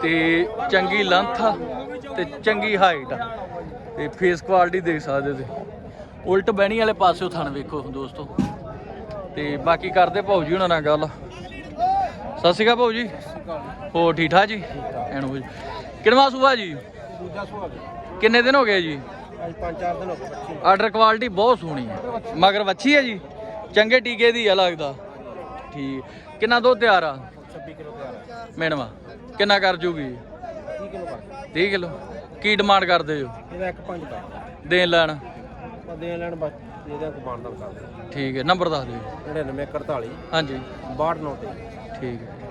ਤੇ ਚੰਗੀ ਲੰਥ ਆ ਤੇ ਚੰਗੀ ਹਾਈਟ ਆ। ਤੇ ਫੇਸ ਕੁਆਲਿਟੀ ਦੇਖ ਸਕਦੇ ਹੋ ਤੁਸੀਂ। ਉਲਟ ਬਹਿਣੀ ਵਾਲੇ ਪਾਸਿਓ ਥਣ ਵੇਖੋ ਦੋਸਤੋ। ਤੇ ਬਾਕੀ ਕਰਦੇ ਭਾਊ ਜੀ ਹੁਣਾਂ ਨਾਲ ਗੱਲ। ਸਤਿ ਸ਼੍ਰੀ ਅਕਾਲ ਭਾਊ ਜੀ। ਹੋਰ ਠੀਕ ਠਾਕ ਜੀ? ਐਨ ਹੋ ਜੀ। ਕਿੰਨਵਾ ਸੂਆ ਜੀ? ਦੂਜਾ ਸੁਆ ਕਿੰਨੇ ਦਿਨ ਹੋ ਗਏ ਜੀ? ਅੱਜ 5-4 ਦਿਨ ਹੋ ਗਏ ਬੱਚੀ ਆਰਡਰ ਕੁਆਲਿਟੀ ਬਹੁਤ ਸੋਹਣੀ ਹੈ। ਮਗਰ ਵੱਛੀ। ਹੈ ਜੀ? ਚੰਗੇ ਟੀਕੇ ਦੀ ਆ ਲੱਗਦਾ। ਠੀਕ। ਕਿੰਨਾ ਦੁੱਧ ਤਿਆਰ ਆ? 26 ਕਿਲੋ ਤਿਆਰ ਮੈਡਮ ਕਿੰਨਾ ਕਰ ਜੂਗੀ? 30 ਕਿਲੋ ਕਰ। 30 ਕਿਲੋ। ਕੀ ਡਿਮਾਂਡ ਕਰਦੇ ਜੋ ਇਹਦਾ ਇੱਕ ਪੰਜ ਪਾ। ਦੇਣ ਲੈਣ। ਦੇਣ ਲੈਣ ਬਸ ਇਹਦਾ ਕੋ ਬਾਣਦਾਰ ਕਰਦੇ ਠੀਕ ਹੈ ਨੰਬਰ ਦੱਸ ਦਿਓ 99 41 ਹਾਂਜੀ। 62 ਨੋਟ ਠੀਕ ਹੈ।